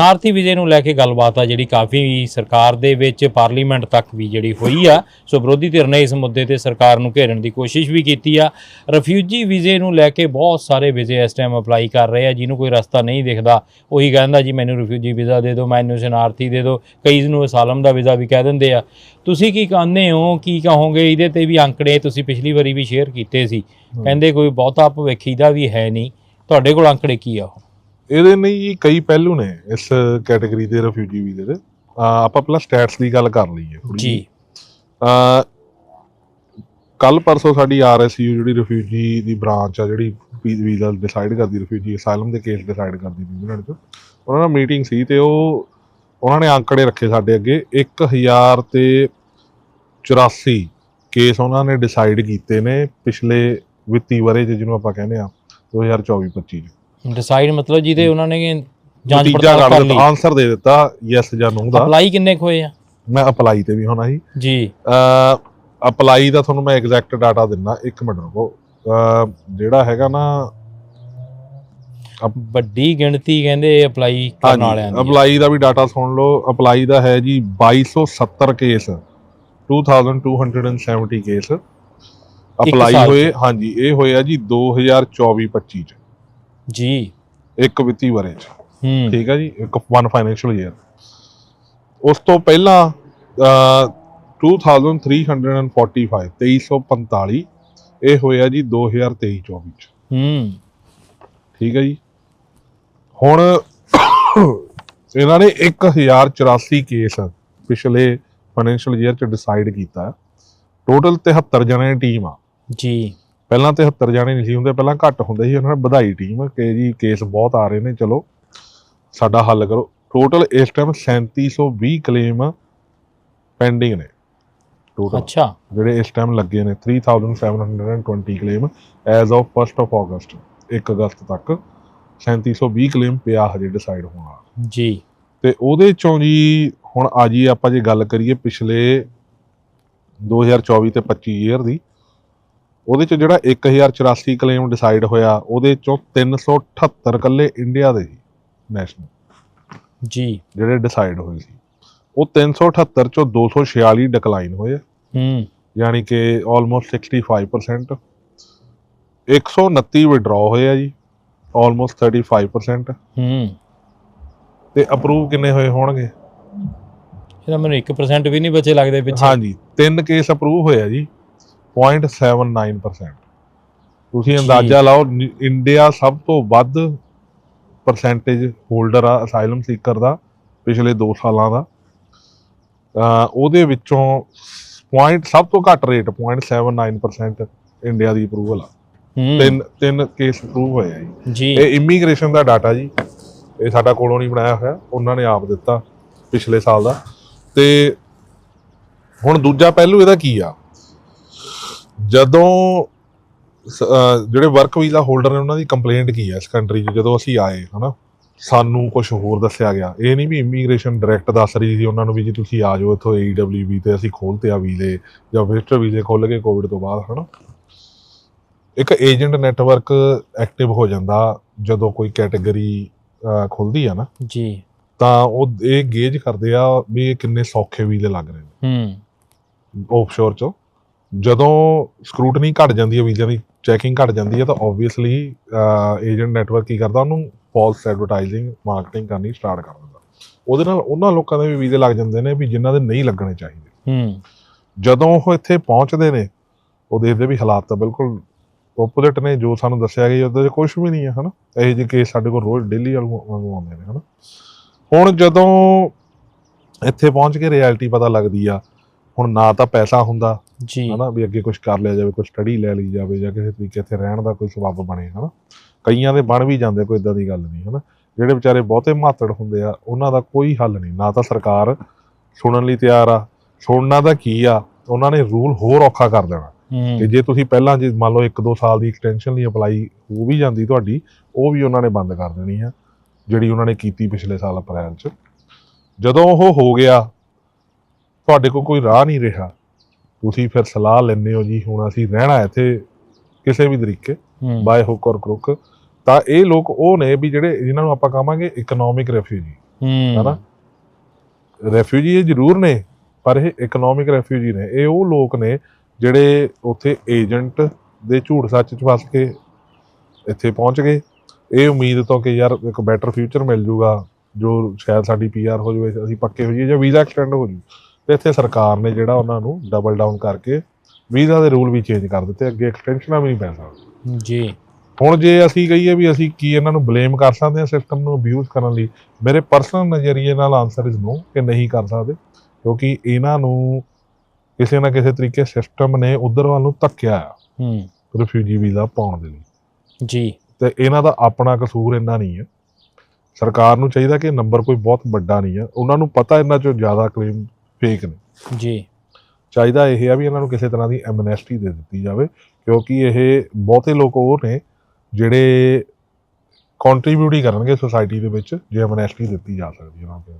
ਸ਼ਰਨਾਰਥੀ ਵੀਜ਼ੇ ਨੂੰ ਲੈ ਕੇ ਗੱਲਬਾਤ ਆ ਜਿਹੜੀ ਕਾਫੀ ਸਰਕਾਰ ਦੇ ਵਿੱਚ ਪਾਰਲੀਮੈਂਟ ਤੱਕ ਵੀ ਜਿਹੜੀ ਹੋਈ ਆ। ਸੋ ਵਿਰੋਧੀ ਧਿਰ ਨੇ ਇਸ ਮੁੱਦੇ ਤੇ ਸਰਕਾਰ ਨੂੰ ਘੇਰਨ ਦੀ ਕੋਸ਼ਿਸ਼ ਵੀ ਕੀਤੀ ਆ। ਰਿਫਿਊਜੀ ਵੀਜ਼ੇ ਨੂੰ ਲੈ ਕੇ ਬਹੁਤ ਸਾਰੇ ਵੀਜ਼ੇ ਇਸ ਟਾਈਮ ਅਪਲਾਈ ਕਰ ਰਹੇ ਆ ਜਿਹਨੂੰ ਕੋਈ ਰਸਤਾ ਨਹੀਂ ਦਿਖਦਾ। ਉਹੀ ਕਹਿੰਦਾ ਜੀ ਮੈਨੂੰ ਰਿਫਿਊਜੀ ਵੀਜ਼ਾ ਦੇ ਦਿਓ ਮੈਨੂੰ ਸ਼ਰਨਾਰਥੀ ਦੇ ਦਿਓ। ਕਈ ਨੂੰ ਅਸਾਲਮ ਦਾ ਵੀਜ਼ਾ ਵੀ ਕਹਿ ਦਿੰਦੇ ਆ। ਤੁਸੀਂ ਕੀ ਕਹਿੰਦੇ ਹੋ? ਕੀ ਕਹੋਗੇ? ਇਹਦੇ ਤੇ ਵੀ ਅੰਕੜੇ ਤੁਸੀਂ ਪਿਛਲੀ ਵਾਰੀ ਵੀ ਸ਼ੇਅਰ ਕੀਤੇ ਸੀ। ਕਹਿੰਦੇ ਕੋਈ ਬਹੁਤਾ ਭਵਿੱਖੀ ਦਾ ਵੀ ਹੈ ਨਹੀਂ। ਤੁਹਾਡੇ ਕੋਲ ਅੰਕੜੇ ਕੀ ਆ ਉਹ? ਇਹਦੇ ਜੀ ਕਈ ਪਹਿਲੂ ਨੇ ਇਸ ਕੈਟਾਗਰੀ ਦੇ ਰਿਫਿਊਜੀ ਵੀਜ਼ੇ ਦੇ। ਆਪਾਂ ਪਹਿਲਾਂ ਸਟੈਟਸ ਦੀ ਗੱਲ ਕਰ ਲਈਏ ਜੀ। ਅਹ ਕੱਲ ਪਰਸੋਂ ਸਾਡੀ ਆਰਐਸਯੂ ਜਿਹੜੀ ਰਿਫਿਊਜੀ ਦੀ ਬ੍ਰਾਂਚ ਆ ਜਿਹੜੀ ਵੀਜ਼ਾ ਡਿਸਾਈਡ ਕਰਦੀ ਰਿਫਿਊਜੀ ਅਸਾਈਲਮ ਦੇ ਕੇਸ ਡਿਸਾਈਡ ਕਰਦੀ ਨਿਊਜ਼ੀਲੈਂਡ 'ਚ ਉਹਨਾਂ ਨਾਲ ਮੀਟਿੰਗ ਸੀ ਤੇ ਉਹ ਉਹਨਾਂ ਨੇ ਅੰਕੜੇ ਰੱਖੇ ਸਾਡੇ ਅੱਗੇ। 1000 ਤੇ 84 ਕੇਸ ਉਹਨਾਂ ਨੇ ਡਿਸਾਈਡ ਕੀਤੇ ਨੇ ਪਿਛਲੇ ਵਿੱਤੀ ਵਰੇ ਜਿਹਨੂੰ ਆਪਾਂ ਕਹਿੰਦੇ ਆ 2024-25 'ਚ। ਡਿਸਾਈਡ ਮਤਲਬ ਜਿਹਦੇ ਉਹਨਾਂ ਨੇ ਜਾਂਚ ਨਤੀਜਾ ਪੜਤਾਲ ਕਰ ਕਰ ਲਈ। ਦਿੱਤਾ ਆਨਸਰ ਦੇ ਦਿੱਤਾ ਯੈਸ ਜਾਂ ਨੋ ਦਾ। ਅਪਲਾਈ ਕਿੰਨੇ ਹੋਏ ਆ? ਮੈਂ ਅਪਲਾਈ ਤੇ ਵੀ ਹੋਣਾ ਸੀ। ਜੀ। ਅਪਲਾਈ ਦਾ ਤੁਹਾਨੂੰ ਮੈਂ ਐਗਜ਼ੈਕਟ ਡਾਟਾ ਦਿੰਦਾ ਇੱਕ ਮਿੰਟ ਰੁਕੋ। ਅਹ ਜਿਹੜਾ ਹੈਗਾ ਨਾ ਵੱਡੀ ਗਿਣਤੀ ਕਹਿੰਦੇ ਅਪਲਾਈ ਕਰਨ ਵਾਲਿਆਂ ਦੀ ਅਪਲਾਈ ਦਾ ਵੀ ਡਾਟਾ ਸੁਣ ਲਓ। ਅਪਲਾਈ ਦਾ ਹੈ ਜੀ 2270 ਕੇਸ 2270 ਕੇਸ ਅਪਲਾਈ ਸਾਲ 'ਚ। ਹੋਏ ਹਾਂਜੀ ਇਹ ਹੋਇਆ ਜੀ 2024-25 ਚ। ਜੀ। ਇੱਕ ਵਿੱਤੀ ਵਰੇ ਚ। ਹੂੰ। ਠੀਕ ਹੈ ਜੀ ਇੱਕ ਵਨ ਫਾਈਨੈਂਸ਼ੀਅਲ ਈਅਰ ਉਸ ਤੋਂ ਪਹਿਲਾਂ ਅਹ, 2345 2345 ਇਹ ਹੋਇਆ ਜੀ 2023-24 ਚ। ਹੂੰ। ਠੀਕ ਹੈ ਜੀ। ਹੁਣ ਇਹਨਾਂ ਨੇ 1084 ਕੇਸ ਪਿਛਲੇ ਫਾਈਨੈਂਸ਼ੀਅਲ ਈਅਰ ਚ ਡਿਸਾਈਡ ਕੀਤਾ। ਟੋਟਲ 73 ਜਣੇ ਟੀਮ ਆ। ਜੀ। ਪਹਿਲਾਂ 73 ਜਣੇ ਨਹੀਂ ਸੀ ਹੁੰਦੇ ਪਹਿਲਾਂ ਘੱਟ ਹੁੰਦੇ ਸੀ ਉਹਨਾਂ ਨੇ ਵਧਾਈ ਟੀਮ ਕਿ ਜੀ ਕੇਸ ਬਹੁਤ ਆ ਰਹੇ ਨੇ ਚਲੋ ਸਾਡਾ ਹੱਲ ਕਰੋ। ਟੋਟਲ ਇਸ ਟਾਈਮ 3720 ਕਲੇਮ ਪੈਂਡਿੰਗ ਨੇ। ਟੋਟਲ ਅੱਛਾ। ਜਿਹੜੇ ਇਸ ਟਾਈਮ ਲੱਗੇ ਨੇ 3720 claim as of 1st of ਅਗਸਤ 1 ਅਗਸਤ ਤੱਕ 3720 ਕਲੇਮ ਪਿਆ ਹਜੇ ਡਿਸਾਈਡ ਹੋਣਾ ਜੀ। ਤੇ ਉਹਦੇ ਚੋਂ ਜੀ ਹੁਣ ਆ ਜੀ ਆਪਾਂ ਜੇ ਗੱਲ ਕਰੀਏ ਪਿਛਲੇ 2024 ਤੇ 25 ਈਅਰ ਦੀ ਉਹਦੇ ਚ ਜਿਹੜਾ 1084 ਕਲੇਮ ਡਿਸਾਈਡ ਹੋਇਆ ਉਹਦੇ ਚੋਂ 378 ਕੱਲੇ ਇੰਡੀਆ ਦੇ ਸੀ ਨੈਸ਼ਨਲ ਜੀ। ਜਿਹੜੇ ਡਿਸਾਈਡ ਹੋਏ ਸੀ। ਉਹ 378 ਚੋਂ 246 ਡਿਕਲਾਈਨ ਹੋਏ ਹੂੰ। ਯਾਨੀ ਕਿ ਆਲਮੋਸਟ 65% 129 ਵਿਡਰਾ ਹੋਏ ਆ ਜੀ ਆਲਮੋਸਟ 35% ਹੂੰ। ਤੇ ਅਪਰੂਵ ਕਿੰਨੇ ਹੋਏ ਹੋਣਗੇ? ਇਹਦਾ ਮੈਨੂੰ 1% ਵੀ ਨਹੀਂ ਬਚੇ ਲੱਗਦੇ ਪਿੱਛੇ। ਹਾਂਜੀ ਤਿੰਨ ਕੇਸ ਅਪਰੂਵ ਹੋਏ ਆ ਜੀ। 0.79% ਤੁਸੀਂ। ਅੰਦਾਜ਼ਾ ਲਾਓ ਇੰਡੀਆ ਸਭ ਤੋਂ ਵੱਧ ਪਰਸੈਂਟੇਜ ਹੋਲਡਰ ਆ ਅਸਾਈਲਮ ਸੀਕਰ ਦਾ ਪਿਛਲੇ 2 ਸਾਲਾਂ ਦਾ। ਉਹਦੇ ਵਿੱਚੋਂ ਪੁਆਇੰਟ ਸਭ ਤੋਂ ਘੱਟ ਰੇਟ 0.79% ਇੰਡੀਆ ਦੀ ਅਪਰੂਵਲ ਆ। ਤਿੰਨ ਤਿੰਨ ਕੇਸ ਅਪਰੂਵ ਹੋਏ ਆ ਜੀ। ਇਹ ਇਮੀਗ੍ਰੇਸ਼ਨ ਦਾ ਡਾਟਾ ਜੀ। ਇਹ ਸਾਡਾ ਕੋਲੋਂ ਨਹੀਂ ਬਣਾਇਆ ਹੋਇਆ ਉਹਨਾਂ ਨੇ ਆਪ ਦਿੱਤਾ ਪਿਛਲੇ ਸਾਲ ਦਾ। ਤੇ ਹੁਣ ਦੂਜਾ ਪਹਿਲੂ ਇਹਦਾ ਕੀ ਆ? ਜਦੋਂ ਜਿਹੜੇ ਵਰਕ ਵੀਜ਼ਾ ਹੋਲਡਰ ਨੇ ਉਹਨਾਂ ਦੀ ਕੰਪਲੇਂਟ ਕੀ ਹੈ ਇਸ ਕੰਟਰੀ 'ਚ ਜਦੋਂ ਅਸੀਂ ਆਏ ਹਨਾ? ਸਾਨੂੰ ਕੁਝ ਹੋਰ ਦੱਸਿਆ ਗਿਆ। ਇਹ ਨਹੀਂ ਵੀ ਇਮੀਗ੍ਰੇਸ਼ਨ ਡਾਇਰੈਕਟ ਦੱਸ ਰਹੀ ਸੀ ਉਹਨਾਂ ਨੂੰ ਵੀ ਜੀ ਤੁਸੀਂ ਆ ਜਾਓ ਇੱਥੋਂ ਏਡਬਲਯੂਬੀ ਤੇ ਅਸੀਂ ਖੋਲਤੇ ਆ ਵੀਜ਼ੇ ਜਾਂ ਵਿਜ਼ਟਰ ਵੀਜ਼ੇ ਖੋਲ ਕੇ ਕੋਵਿਡ ਤੋਂ ਬਾਅਦ ਹਨਾ? ਇੱਕ ਏਜੰਟ ਨੈਟਵਰਕ ਐਕਟਿਵ ਹੋ ਜਾਂਦਾ ਜਦੋਂ ਕੋਈ ਕੈਟਾਗਰੀ ਖੁੱਲਦੀ ਆ ਨਾ। ਜੀ। ਤਾਂ ਉਹ ਇਹ ਗੇਜ ਕਰਦੇ ਆ ਵੀ ਇਹ ਕਿੰਨੇ ਸੌਖੇ ਵੀਜ਼ੇ ਲੱਗ ਰਹੇ ਨੇ। ਹੂੰ। ਆਫਸ਼ੋਰ ਚੋਂ। ਜਦੋਂ ਸਕਰੂਟਨੀ ਘਟ ਜਾਂਦੀ ਹੈ ਵੀਜ਼ਿਆਂ ਦੀ ਚੈਕਿੰਗ ਘਟ ਜਾਂਦੀ ਹੈ ਤਾਂ ਆਬਵੀਅਸਲੀ ਏਜੰਟ ਨੈਟਵਰਕ ਕੀ ਕਰਦਾ ਉਹਨੂੰ ਫਾਲਸ ਐਡਵਰਟਾਈਜ਼ਿੰਗ ਮਾਰਕੀਟਿੰਗ ਕਰਨੀ ਸਟਾਰਟ ਕਰ ਦਿੰਦਾ। ਉਹਦੇ ਨਾਲ ਉਹਨਾਂ ਲੋਕਾਂ ਦੇ ਵੀ ਵੀਜ਼ੇ ਲੱਗ ਜਾਂਦੇ ਨੇ ਵੀ ਜਿਨ੍ਹਾਂ ਦੇ ਨਹੀਂ ਲੱਗਣੇ ਚਾਹੀਦੇ। ਹੂੰ। ਜਦੋਂ ਉਹ ਇੱਥੇ ਪਹੁੰਚਦੇ ਨੇ ਉਹ ਦੇਖਦੇ ਵੀ ਹਾਲਾਤ ਤਾਂ ਬਿਲਕੁਲ ਓਪੋਜ਼ਿਟ ਨੇ ਜੋ ਸਾਨੂੰ ਦੱਸਿਆ ਗਿਆ ਉਹਦੇ ਕੁਝ ਵੀ ਨਹੀਂ ਹੈ ਹਨਾ? ਇਹੋ ਜਿਹੇ ਕੇਸ ਸਾਡੇ ਕੋਲ ਰੋਜ਼ ਡੇਲੀ ਵਾਂਗੂ ਆਉਂਦੇ ਨੇ ਹਨਾ? ਹੁਣ ਜਦੋਂ ਇੱਥੇ ਪਹੁੰਚ ਕੇ ਰਿਐਲਿਟੀ ਪਤਾ ਲੱਗਦੀ ਆ ਹੁਣ ਨਾ ਤਾਂ ਪੈਸਾ ਹੁੰਦਾ ਜੀ। ਹਨਾ ਵੀ ਅੱਗੇ ਕੁਝ ਕਰ ਲਿਆ ਜਾਵੇ ਕੋਈ ਸਟੱਡੀ ਲੈ ਲਈ ਜਾਵੇ ਜਾਂ ਕਿਸੇ ਤਰੀਕੇ ਇੱਥੇ ਰਹਿਣ ਦਾ ਕੋਈ ਸਬੱਬ ਬਣੇ ਹਨਾ। ਕਈਆਂ ਦੇ ਬਣ ਵੀ ਜਾਂਦੇ ਕੋਈ ਇਦਾਂ ਦੀ ਗੱਲ ਨਹੀਂ ਹਨਾ। ਜਿਹੜੇ ਵਿਚਾਰੇ ਬਹੁਤੇ ਮਾਤੜ ਹੁੰਦੇ ਆ ਉਹਨਾਂ ਦਾ ਕੋਈ ਹੱਲ ਨਹੀਂ। ਨਾ ਤਾਂ ਸਰਕਾਰ ਸੁਣਨ ਲਈ ਤਿਆਰ ਆ ਸੁਣਨਾ ਤਾਂ ਕੀ ਆ ਉਹਨਾਂ ਨੇ ਰੂਲ ਹੋਰ ਔਖਾ ਕਰ ਦੇਣਾ। ਕਿ ਜੇ ਤੁਸੀਂ ਪਹਿਲਾਂ ਜੇ ਮੰਨ ਲਓ 1-2 ਸਾਲ ਦੀ ਐਕਸਟੈਂਸ਼ਨ ਲਈ ਅਪਲਾਈ ਹੋ ਵੀ ਜਾਂਦੀ ਤੁਹਾਡੀ ਉਹ ਵੀ ਉਹਨਾਂ ਨੇ ਬੰਦ ਕਰ ਦੇਣੀ ਆ ਜਿਹੜੀ ਉਹਨਾਂ ਨੇ ਕੀਤੀ ਪਿਛਲੇ ਸਾਲ ਅਪ੍ਰੈਲ 'ਚ। ਜਦੋਂ ਉਹ ਹੋ ਗਿਆ ਤੁਹਾਡੇ ਕੋਲ ਕੋਈ ਰਾਹ ਨਹੀਂ ਰਿਹਾ। ਤੁਸੀਂ ਫਿਰ ਸਲਾਹ ਲੈਂਦੇ ਹੋ ਜੀ ਹੁਣ ਅਸੀਂ ਰਹਿਣਾ ਇੱਥੇ ਕਿਸੇ ਵੀ ਤਰੀਕੇ ਬਾਏ ਹੁੱਕ ਔਰ ਕਰੁੱਕ ਤਾਂ ਇਹ ਲੋਕ ਉਹ ਨੇ ਵੀ ਜਿਹੜੇ ਜਿਨ੍ਹਾਂ ਨੂੰ ਆਪਾਂ ਕਹਾਂਗੇ ਇਕਨੋਮਿਕ ਰੈਫਿਊਜੀ ਹਨਾ? ਰੈਫਿਊਜੀ ਇਹ ਜ਼ਰੂਰ ਨੇ ਪਰ ਇਹ ਇਕਨੋਮਿਕ ਰੈਫਿਊਜੀ ਨੇ। ਇਹ ਉਹ ਲੋਕ ਨੇ ਜਿਹੜੇ ਉੱਥੇ ਏਜੰਟ ਦੇ ਝੂਠ ਸੱਚ ਚ ਫਸ ਕੇ ਇੱਥੇ ਪਹੁੰਚ ਗਏ। ਇਹ ਉਮੀਦ ਤੋਂ ਕਿ ਯਾਰ ਇੱਕ ਬੈਟਰ ਫਿਊਚਰ ਮਿਲ ਜੂਗਾ ਜੋ ਸ਼ਾਇਦ ਸਾਡੀ ਪੀਆਰ ਹੋ ਜਾਵੇ ਅਸੀਂ ਪੱਕੇ ਹੋ ਜਾਈਏ ਜਾਂ ਵੀਜ਼ਾ ਐਕਸਟੈਂਡ ਹੋ ਜੂ। ਤੇ ਇੱਥੇ ਸਰਕਾਰ ਨੇ ਜਿਹੜਾ ਉਹਨਾਂ ਨੂੰ ਡਬਲ ਡਾਊਨ ਕਰਕੇ ਵੀਜ਼ਾ ਦੇ ਰੂਲ ਵੀ ਚੇਂਜ ਕਰ ਦਿੱਤੇ ਅੱਗੇ ਐਕਸਟੈਂਸ਼ਨਾਂ ਵੀ ਨਹੀਂ ਪੈ ਸਕਦੀਆਂ ਜੀ। ਹੁਣ ਜੇ ਅਸੀਂ ਕਹੀਏ ਵੀ ਅਸੀਂ ਕੀ ਇਹਨਾਂ ਨੂੰ ਬਲੇਮ ਕਰ ਸਕਦੇ ਹਾਂ ਸਿਸਟਮ ਨੂੰ ਅਬਿਊਜ਼ ਕਰਨ ਲਈ ਮੇਰੇ ਪਰਸਨਲ ਨਜ਼ਰੀਏ ਨਾਲ ਆਨਸਰ ਇਜ਼ ਨੋ ਕਿ ਨਹੀਂ ਕਰ ਸਕਦੇ ਕਿਉਂਕਿ ਇਹਨਾਂ ਨੂੰ ਕਿਸੇ ਨਾ ਕਿਸੇ ਤਰੀਕੇ ਸਿਸਟਮ ਨੇ ਉਧਰ ਵੱਲ ਨੂੰ ਧੱਕਿਆ ਹੂੰ। ਰਿਫਿਊਜੀ ਵੀਜ਼ਾ ਪਾਉਣ ਦੇ ਲਈ। ਜੀ। ਤੇ ਇਹਨਾਂ ਦਾ ਆਪਣਾ ਕਸੂਰ ਇੰਨਾ ਨਹੀਂ ਹੈ। ਸਰਕਾਰ ਨੂੰ ਚਾਹੀਦਾ ਕਿ ਨੰਬਰ ਕੋਈ ਬਹੁਤ ਵੱਡਾ ਨਹੀਂ ਹੈ। ਉਹਨਾਂ ਨੂੰ ਪਤਾ ਇਹਨਾਂ ਚੋਂ ਜ਼ਿਆਦਾ ਕਲੇਮ ਫੇਕ ਨੇ। ਜੀ। ਚਾਹੀਦਾ ਇਹ ਆ ਵੀ ਇਹਨਾਂ ਨੂੰ ਕਿਸੇ ਤਰ੍ਹਾਂ ਦੀ ਐਮਨੈਸਟੀ ਦੇ ਦਿੱਤੀ ਜਾਵੇ ਕਿਉਂਕਿ ਇਹ ਬਹੁਤੇ ਲੋਕ ਉਹ ਨੇ ਜਿਹੜੇ ਕੰਟਰੀਬਿਊਟ ਹੀ ਕਰਨਗੇ ਸੋਸਾਇਟੀ ਦੇ ਵਿੱਚ ਜੇ ਐਮਨੈਸਟੀ ਦਿੱਤੀ ਜਾ ਸਕਦੀ ਹੈ ਉਹਨਾਂ ਦੇ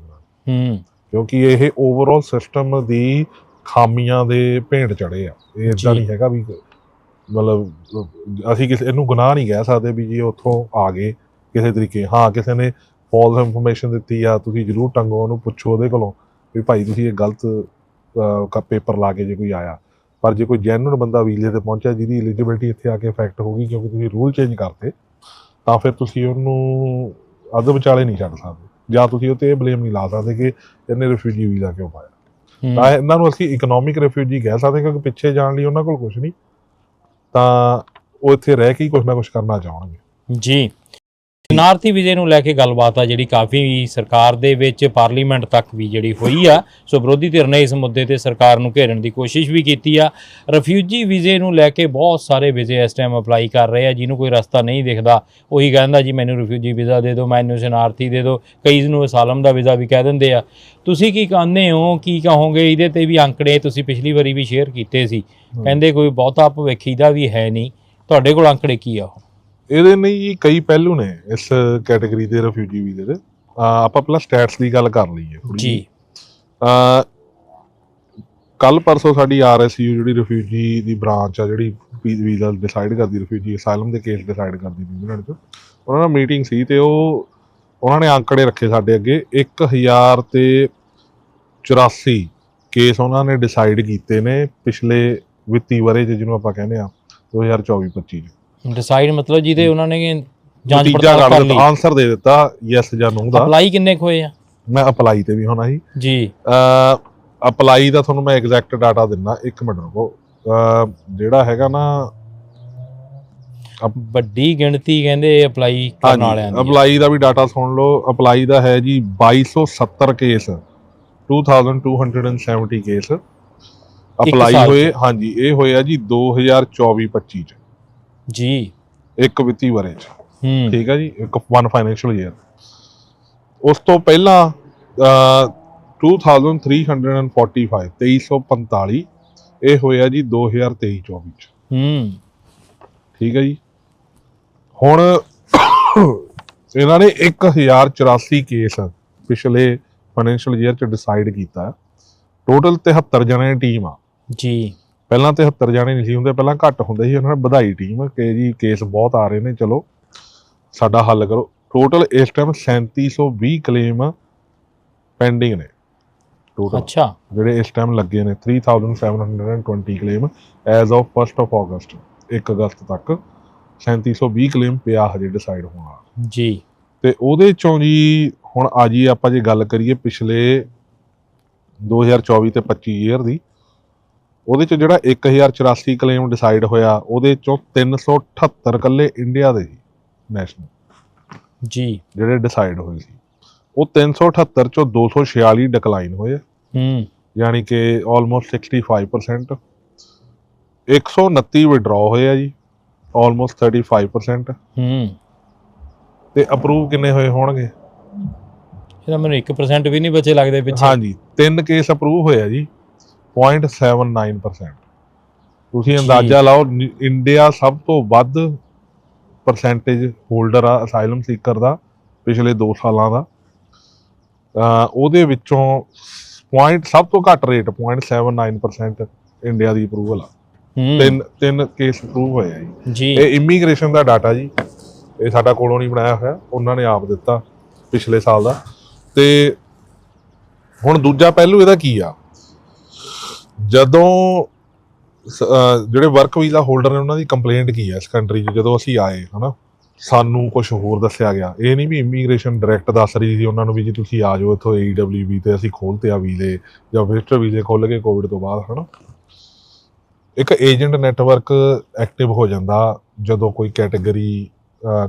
ਹੂੰ। ਕਿਉਂਕਿ ਇਹ ਓਵਰਆਲ ਸਿਸਟਮ ਦੀ ਖਾਮੀਆਂ ਦੇ ਭੇਂਟ ਚੜੇ ਆ। ਇਹ ਇਦਾਂ। ਨਹੀਂ ਹੈਗਾ ਵੀ ਮਤਲਬ ਅਸੀਂ ਕਿਸੇ ਇਹਨੂੰ ਗੁਨਾਹ ਨਹੀਂ ਕਹਿ ਸਕਦੇ ਵੀ ਜੀ ਉੱਥੋਂ ਆ ਗਏ ਕਿਸੇ ਤਰੀਕੇ। ਹਾਂ ਕਿਸੇ ਨੇ ਫਾਲਸ ਇਨਫੋਰਮੇਸ਼ਨ ਦਿੱਤੀ ਆ ਤੁਸੀਂ ਜ਼ਰੂਰ ਟੰਗੋ ਉਹਨੂੰ ਪੁੱਛੋ ਉਹਦੇ ਕੋਲੋਂ। ਵੀ ਭਾਈ ਤੁਸੀਂ ਇਹ ਗਲਤ ਕਾ ਪੇਪਰ ਲਾ ਕੇ ਜੇ ਕੋਈ ਆਇਆ। ਪਰ ਜੇ ਕੋਈ ਜੈਨੂਨ ਬੰਦਾ ਵੀਜ਼ੇ ਤੇ ਪਹੁੰਚਿਆ ਜਿਹਦੀ ਐਲੀਜੀਬਿਲਟੀ ਇੱਥੇ ਆ ਕੇ ਇਫੈਕਟ ਹੋ ਗਈ ਕਿਉਂਕਿ ਤੁਸੀਂ ਰੂਲ ਚੇਂਜ ਕਰਤੇ ਤਾਂ ਫਿਰ ਤੁਸੀਂ ਉਹਨੂੰ ਅੱਧ ਵਿਚਾਲੇ ਨਹੀਂ ਛੱਡ ਸਕਦੇ। ਜਾਂ ਤੁਸੀਂ ਉਹ ਤੇ ਇਹ ਬਲੇਮ ਨਹੀਂ ਲਾ ਸਕਦੇ ਕਿ ਇਹਨੇ ਰਿਫਿਊਜੀ ਵੀਜ਼ਾ ਕਿਉਂ ਪਾਇਆ। ਤਾਂ ਇਹਨਾਂ ਨੂੰ ਅਸੀਂ ਇਕਨੋਮਿਕ ਰਿਫਿਊਜੀ ਕਹਿ ਸਕਦੇ ਕਿਉਂਕਿ ਪਿੱਛੇ ਜਾਣ ਲਈ ਉਹਨਾਂ ਕੋਲ ਕੁਝ ਨਹੀਂ। ਤਾਂ ਉਹ ਇੱਥੇ ਰਹਿ ਕੇ ਹੀ ਕੁਝ ਨਾ ਕੁਝ ਕਰਨਾ ਚਾਹਣਗੇ। ਜੀ। ਨਾਰਥੀ ਵਿਜੇ ਨੂੰ ਲੈ ਕੇ ਗੱਲਬਾਤ ਆ ਜਿਹੜੀ ਕਾਫੀ ਸਰਕਾਰ ਦੇ ਵਿੱਚ ਪਾਰਲੀਮੈਂਟ ਤੱਕ ਵੀ ਜਿਹੜੀ ਹੋਈ ਆ। ਸੋ ਵਿਰੋਧੀ ਧਿਰ ਨੇ ਇਸ ਮੁੱਦੇ ਤੇ ਸਰਕਾਰ ਨੂੰ ਘੇਰਨ ਦੀ ਕੋਸ਼ਿਸ਼ ਵੀ ਕੀਤੀ ਆ। ਰਿਫਿਊਜੀ ਵੀਜ਼ੇ ਨੂੰ ਲੈ ਕੇ ਬਹੁਤ ਸਾਰੇ ਵੀਜ਼ੇ ਇਸ ਟਾਈਮ ਅਪਲਾਈ ਕਰ ਰਹੇ ਆ ਜਿਹਨੂੰ ਕੋਈ ਰਸਤਾ ਨਹੀਂ ਦਿਖਦਾ। ਉਹੀ ਕਹਿੰਦਾ ਜੀ ਮੈਨੂੰ ਰਿਫਿਊਜੀ ਵੀਜ਼ਾ ਦੇ ਦਿਓ ਮੈਨੂੰ ਸ਼ਰਨਾਰਥੀ ਦੇ ਦਿਓ। ਕਈ ਨੂੰ ਅਸਾਲਮ ਦਾ ਵੀਜ਼ਾ ਵੀ ਕਹਿ ਦਿੰਦੇ ਆ। ਤੁਸੀਂ ਕੀ ਕਹਿੰਦੇ ਹੋ? ਕੀ ਕਹੋਗੇ? ਇਹਦੇ ਤੇ ਵੀ ਅੰਕੜੇ ਤੁਸੀਂ ਪਿਛਲੀ ਵਾਰੀ ਵੀ ਸ਼ੇਅਰ ਕੀਤੇ ਸੀ। ਕਹਿੰਦੇ ਕੋਈ ਬਹੁਤਾ ਭਵਿੱਖੀ ਦਾ ਵੀ ਹੈ ਨਹੀਂ। ਤੁਹਾਡੇ ਕੋਲ ਅੰਕੜੇ ਕੀ ਆ ਉਹ? ਇਹਦੇ ਲਈ ਜੀ ਕਈ ਪਹਿਲੂ ਨੇ ਇਸ ਕੈਟਾਗਰੀ ਦੇ ਰਿਫਿਊਜੀ ਵੀਜ਼ੇ ਦੇ। ਆਪਾਂ ਪਹਿਲਾਂ ਸਟੈਟਸ ਦੀ ਗੱਲ ਕਰ ਲਈਏ ਜੀ। ਅਹ ਕੱਲ ਪਰਸੋਂ ਸਾਡੀ ਆਰਐਸਯੂ ਜਿਹੜੀ ਰਿਫਿਊਜੀ ਦੀ ਬ੍ਰਾਂਚ ਆ ਜਿਹੜੀ ਵੀਜ਼ਾ ਡਿਸਾਈਡ ਕਰਦੀ ਰਿਫਿਊਜੀ ਅਸਾਈਲਮ ਦੇ ਕੇਸ ਡਿਸਾਈਡ ਕਰਦੀ ਨਿਊਜ਼ੀਲੈਂਡ 'ਚ ਉਹਨਾਂ ਨਾਲ ਮੀਟਿੰਗ ਸੀ ਤੇ ਉਹ ਉਹਨਾਂ ਨੇ ਅੰਕੜੇ ਰੱਖੇ ਸਾਡੇ ਅੱਗੇ। 1000 ਤੇ 84 ਕੇਸ ਉਹਨਾਂ ਨੇ ਡਿਸਾਈਡ ਕੀਤੇ ਨੇ ਪਿਛਲੇ ਵਿੱਤੀ ਵਰੇ ਜਿਹਨੂੰ ਆਪਾਂ ਕਹਿੰਦੇ ਆ 2024-25 'ਚ। ਡਿਸਾਈਡ ਮਤਲਬ ਜਿਹਦੇ ਉਹਨਾਂ ਨੇ ਜਾਂਚ ਨਤੀਜਾ ਪੜਤਾਲ ਕਰ ਕਰ ਲਈ। ਦਿੱਤਾ ਆਨਸਰ ਦੇ ਦਿੱਤਾ ਯੈਸ ਜਾਂ ਨੋ ਦਾ। ਅਪਲਾਈ ਕਿੰਨੇ ਹੋਏ ਆ? ਮੈਂ ਅਪਲਾਈ ਤੇ ਵੀ ਹੋਣਾ ਸੀ। ਜੀ। ਅਪਲਾਈ ਦਾ ਤੁਹਾਨੂੰ ਮੈਂ ਐਗਜ਼ੈਕਟ ਡਾਟਾ ਦਿੰਦਾ ਇੱਕ ਮਿੰਟ ਰੁਕੋ। ਅਹ ਜਿਹੜਾ ਹੈਗਾ ਨਾ ਵੱਡੀ ਗਿਣਤੀ ਕਹਿੰਦੇ ਅਪਲਾਈ ਕਰਨ ਵਾਲਿਆਂ ਦੀ ਅਪਲਾਈ ਦਾ ਵੀ ਡਾਟਾ ਸੁਣ ਲਓ। ਅਪਲਾਈ ਦਾ ਹੈ ਜੀ 2270 ਕੇਸ 2270 ਕੇਸ ਅਪਲਾਈ ਸਾਲ 'ਚ। ਹੋਏ ਹਾਂਜੀ ਇਹ ਹੋਇਆ ਜੀ 2024-25 ਚ। ਜੀ। ਇੱਕ ਵਿੱਤੀ ਵਰੇ ਚ। ਹੂੰ। ਠੀਕ ਹੈ ਜੀ ਇੱਕ ਵਨ ਫਾਈਨੈਂਸ਼ੀਅਲ ਈਅਰ ਉਸ ਤੋਂ ਪਹਿਲਾਂ ਅਹ, 2345 2345 ਇਹ ਹੋਇਆ ਜੀ 2023-24 ਚ। ਹੂੰ। ਠੀਕ ਹੈ ਜੀ। ਹੁਣ ਇਹਨਾਂ ਨੇ 1084 ਕੇਸ ਪਿਛਲੇ ਫਾਈਨੈਂਸ਼ੀਅਲ ਈਅਰ ਚ ਡਿਸਾਈਡ ਕੀਤਾ। ਟੋਟਲ 73 ਜਣੇ ਟੀਮ ਆ। ਜੀ। ਪਹਿਲਾਂ 73 ਜਣੇ ਨਹੀਂ ਸੀ ਹੁੰਦੇ ਪਹਿਲਾਂ ਘੱਟ ਹੁੰਦੇ ਸੀ ਉਹਨਾਂ ਨੇ ਵਧਾਈ ਟੀਮ ਕਿ ਜੀ ਕੇਸ ਬਹੁਤ ਆ ਰਹੇ ਨੇ ਚਲੋ। ਸਾਡਾ ਹੱਲ ਕਰੋ। ਟੋਟਲ ਇਸ ਟਾਈਮ 3720 ਕਲੇਮ ਪੈਂਡਿੰਗ ਨੇ। ਟੋਟਲ ਅੱਛਾ। ਜਿਹੜੇ ਇਸ ਟਾਈਮ ਲੱਗੇ ਨੇ 3720 claim as of 1st of August 1 ਅਗਸਤ ਤੱਕ। 3720 ਕਲੇਮ ਪਿਆ ਹਜੇ ਡਿਸਾਈਡ ਹੋਣਾ ਜੀ। ਤੇ ਉਹਦੇ ਚੋਂ ਜੀ ਹੁਣ ਆ ਜੀ ਆਪਾਂ ਜੇ ਗੱਲ ਕਰੀਏ ਪਿਛਲੇ 2024 ਤੇ 25 ਈਅਰ ਦੀ ਉਹਦੇ ਚ ਜਿਹੜਾ 1084 ਕਲੇਮ ਡਿਸਾਈਡ ਹੋਇਆ ਉਹਦੇ ਚੋਂ 378 ਕੱਲੇ ਇੰਡੀਆ ਦੇ ਸੀ ਨੈਸ਼ਨਲ ਜੀ। ਜਿਹੜੇ ਡਿਸਾਈਡ ਹੋਏ ਸੀ। ਉਹ 378 ਚੋਂ 246 ਡਿਕਲਾਈਨ ਹੋਏ ਹੂੰ। ਯਾਨੀ ਕਿ ਆਲਮੋਸਟ 65% 129 ਵਿਡਰਾ ਹੋਏ ਆ ਜੀ ਆਲਮੋਸਟ 35% ਹੂੰ। ਤੇ ਅਪਰੂਵ ਕਿੰਨੇ ਹੋਏ ਹੋਣਗੇ? ਇਹਦਾ ਮੈਨੂੰ 1% ਵੀ ਨਹੀਂ ਬਚੇ ਲੱਗਦੇ ਪਿੱਛੇ। ਹਾਂਜੀ ਤਿੰਨ ਕੇਸ ਅਪਰੂਵ ਹੋਏ ਆ ਜੀ। 0.79% ਤੁਸੀਂ। ਅੰਦਾਜ਼ਾ ਲਾਓ ਇੰਡੀਆ ਸਭ ਤੋਂ ਵੱਧ ਪਰਸੈਂਟੇਜ ਹੋਲਡਰ ਆ ਅਸਾਈਲਮ ਸੀਕਰ ਦਾ ਪਿਛਲੇ 2 ਸਾਲਾਂ ਦਾ। ਉਹਦੇ ਵਿੱਚੋਂ ਪੁਆਇੰਟ ਸਭ ਤੋਂ ਘੱਟ ਰੇਟ 0.79% ਇੰਡੀਆ ਦੀ ਅਪਰੂਵਲ ਆ। ਤਿੰਨ ਤਿੰਨ ਕੇਸ ਅਪਰੂਵ ਹੋਏ ਆ ਜੀ। ਇਹ ਇਮੀਗ੍ਰੇਸ਼ਨ ਦਾ ਡਾਟਾ ਜੀ। ਇਹ ਸਾਡਾ ਕੋਲੋਂ ਨਹੀਂ ਬਣਾਇਆ ਹੋਇਆ ਉਹਨਾਂ ਨੇ ਆਪ ਦਿੱਤਾ ਪਿਛਲੇ ਸਾਲ ਦਾ। ਤੇ ਹੁਣ ਦੂਜਾ ਪਹਿਲੂ ਇਹਦਾ ਕੀ ਆ? ਜਦੋਂ ਜਿਹੜੇ ਵਰਕ ਵੀਜ਼ਾ ਹੋਲਡਰ ਨੇ ਉਹਨਾਂ ਦੀ ਕੰਪਲੇਂਟ ਕੀ ਹੈ ਇਸ ਕੰਟਰੀ 'ਚ ਜਦੋਂ ਅਸੀਂ ਆਏ ਹਨਾ? ਸਾਨੂੰ ਕੁਝ ਹੋਰ ਦੱਸਿਆ ਗਿਆ। ਇਹ ਨਹੀਂ ਵੀ ਇਮੀਗ੍ਰੇਸ਼ਨ ਡਾਇਰੈਕਟ ਦੱਸ ਰਹੀ ਸੀ ਉਹਨਾਂ ਨੂੰ ਵੀ ਜੀ ਤੁਸੀਂ ਆ ਜਾਓ ਇੱਥੋਂ ਏਡਬਲਯੂਬੀ ਤੇ ਅਸੀਂ ਖੋਲਤੇ ਆ ਵੀਜ਼ੇ ਜਾਂ ਵਿਜ਼ਟਰ ਵੀਜ਼ੇ ਖੁੱਲ ਗਏ ਕੋਵਿਡ ਤੋਂ ਬਾਅਦ ਹਨਾ? ਇੱਕ ਏਜੰਟ ਨੈਟਵਰਕ ਐਕਟਿਵ ਹੋ ਜਾਂਦਾ ਜਦੋਂ ਕੋਈ ਕੈਟਾਗਰੀ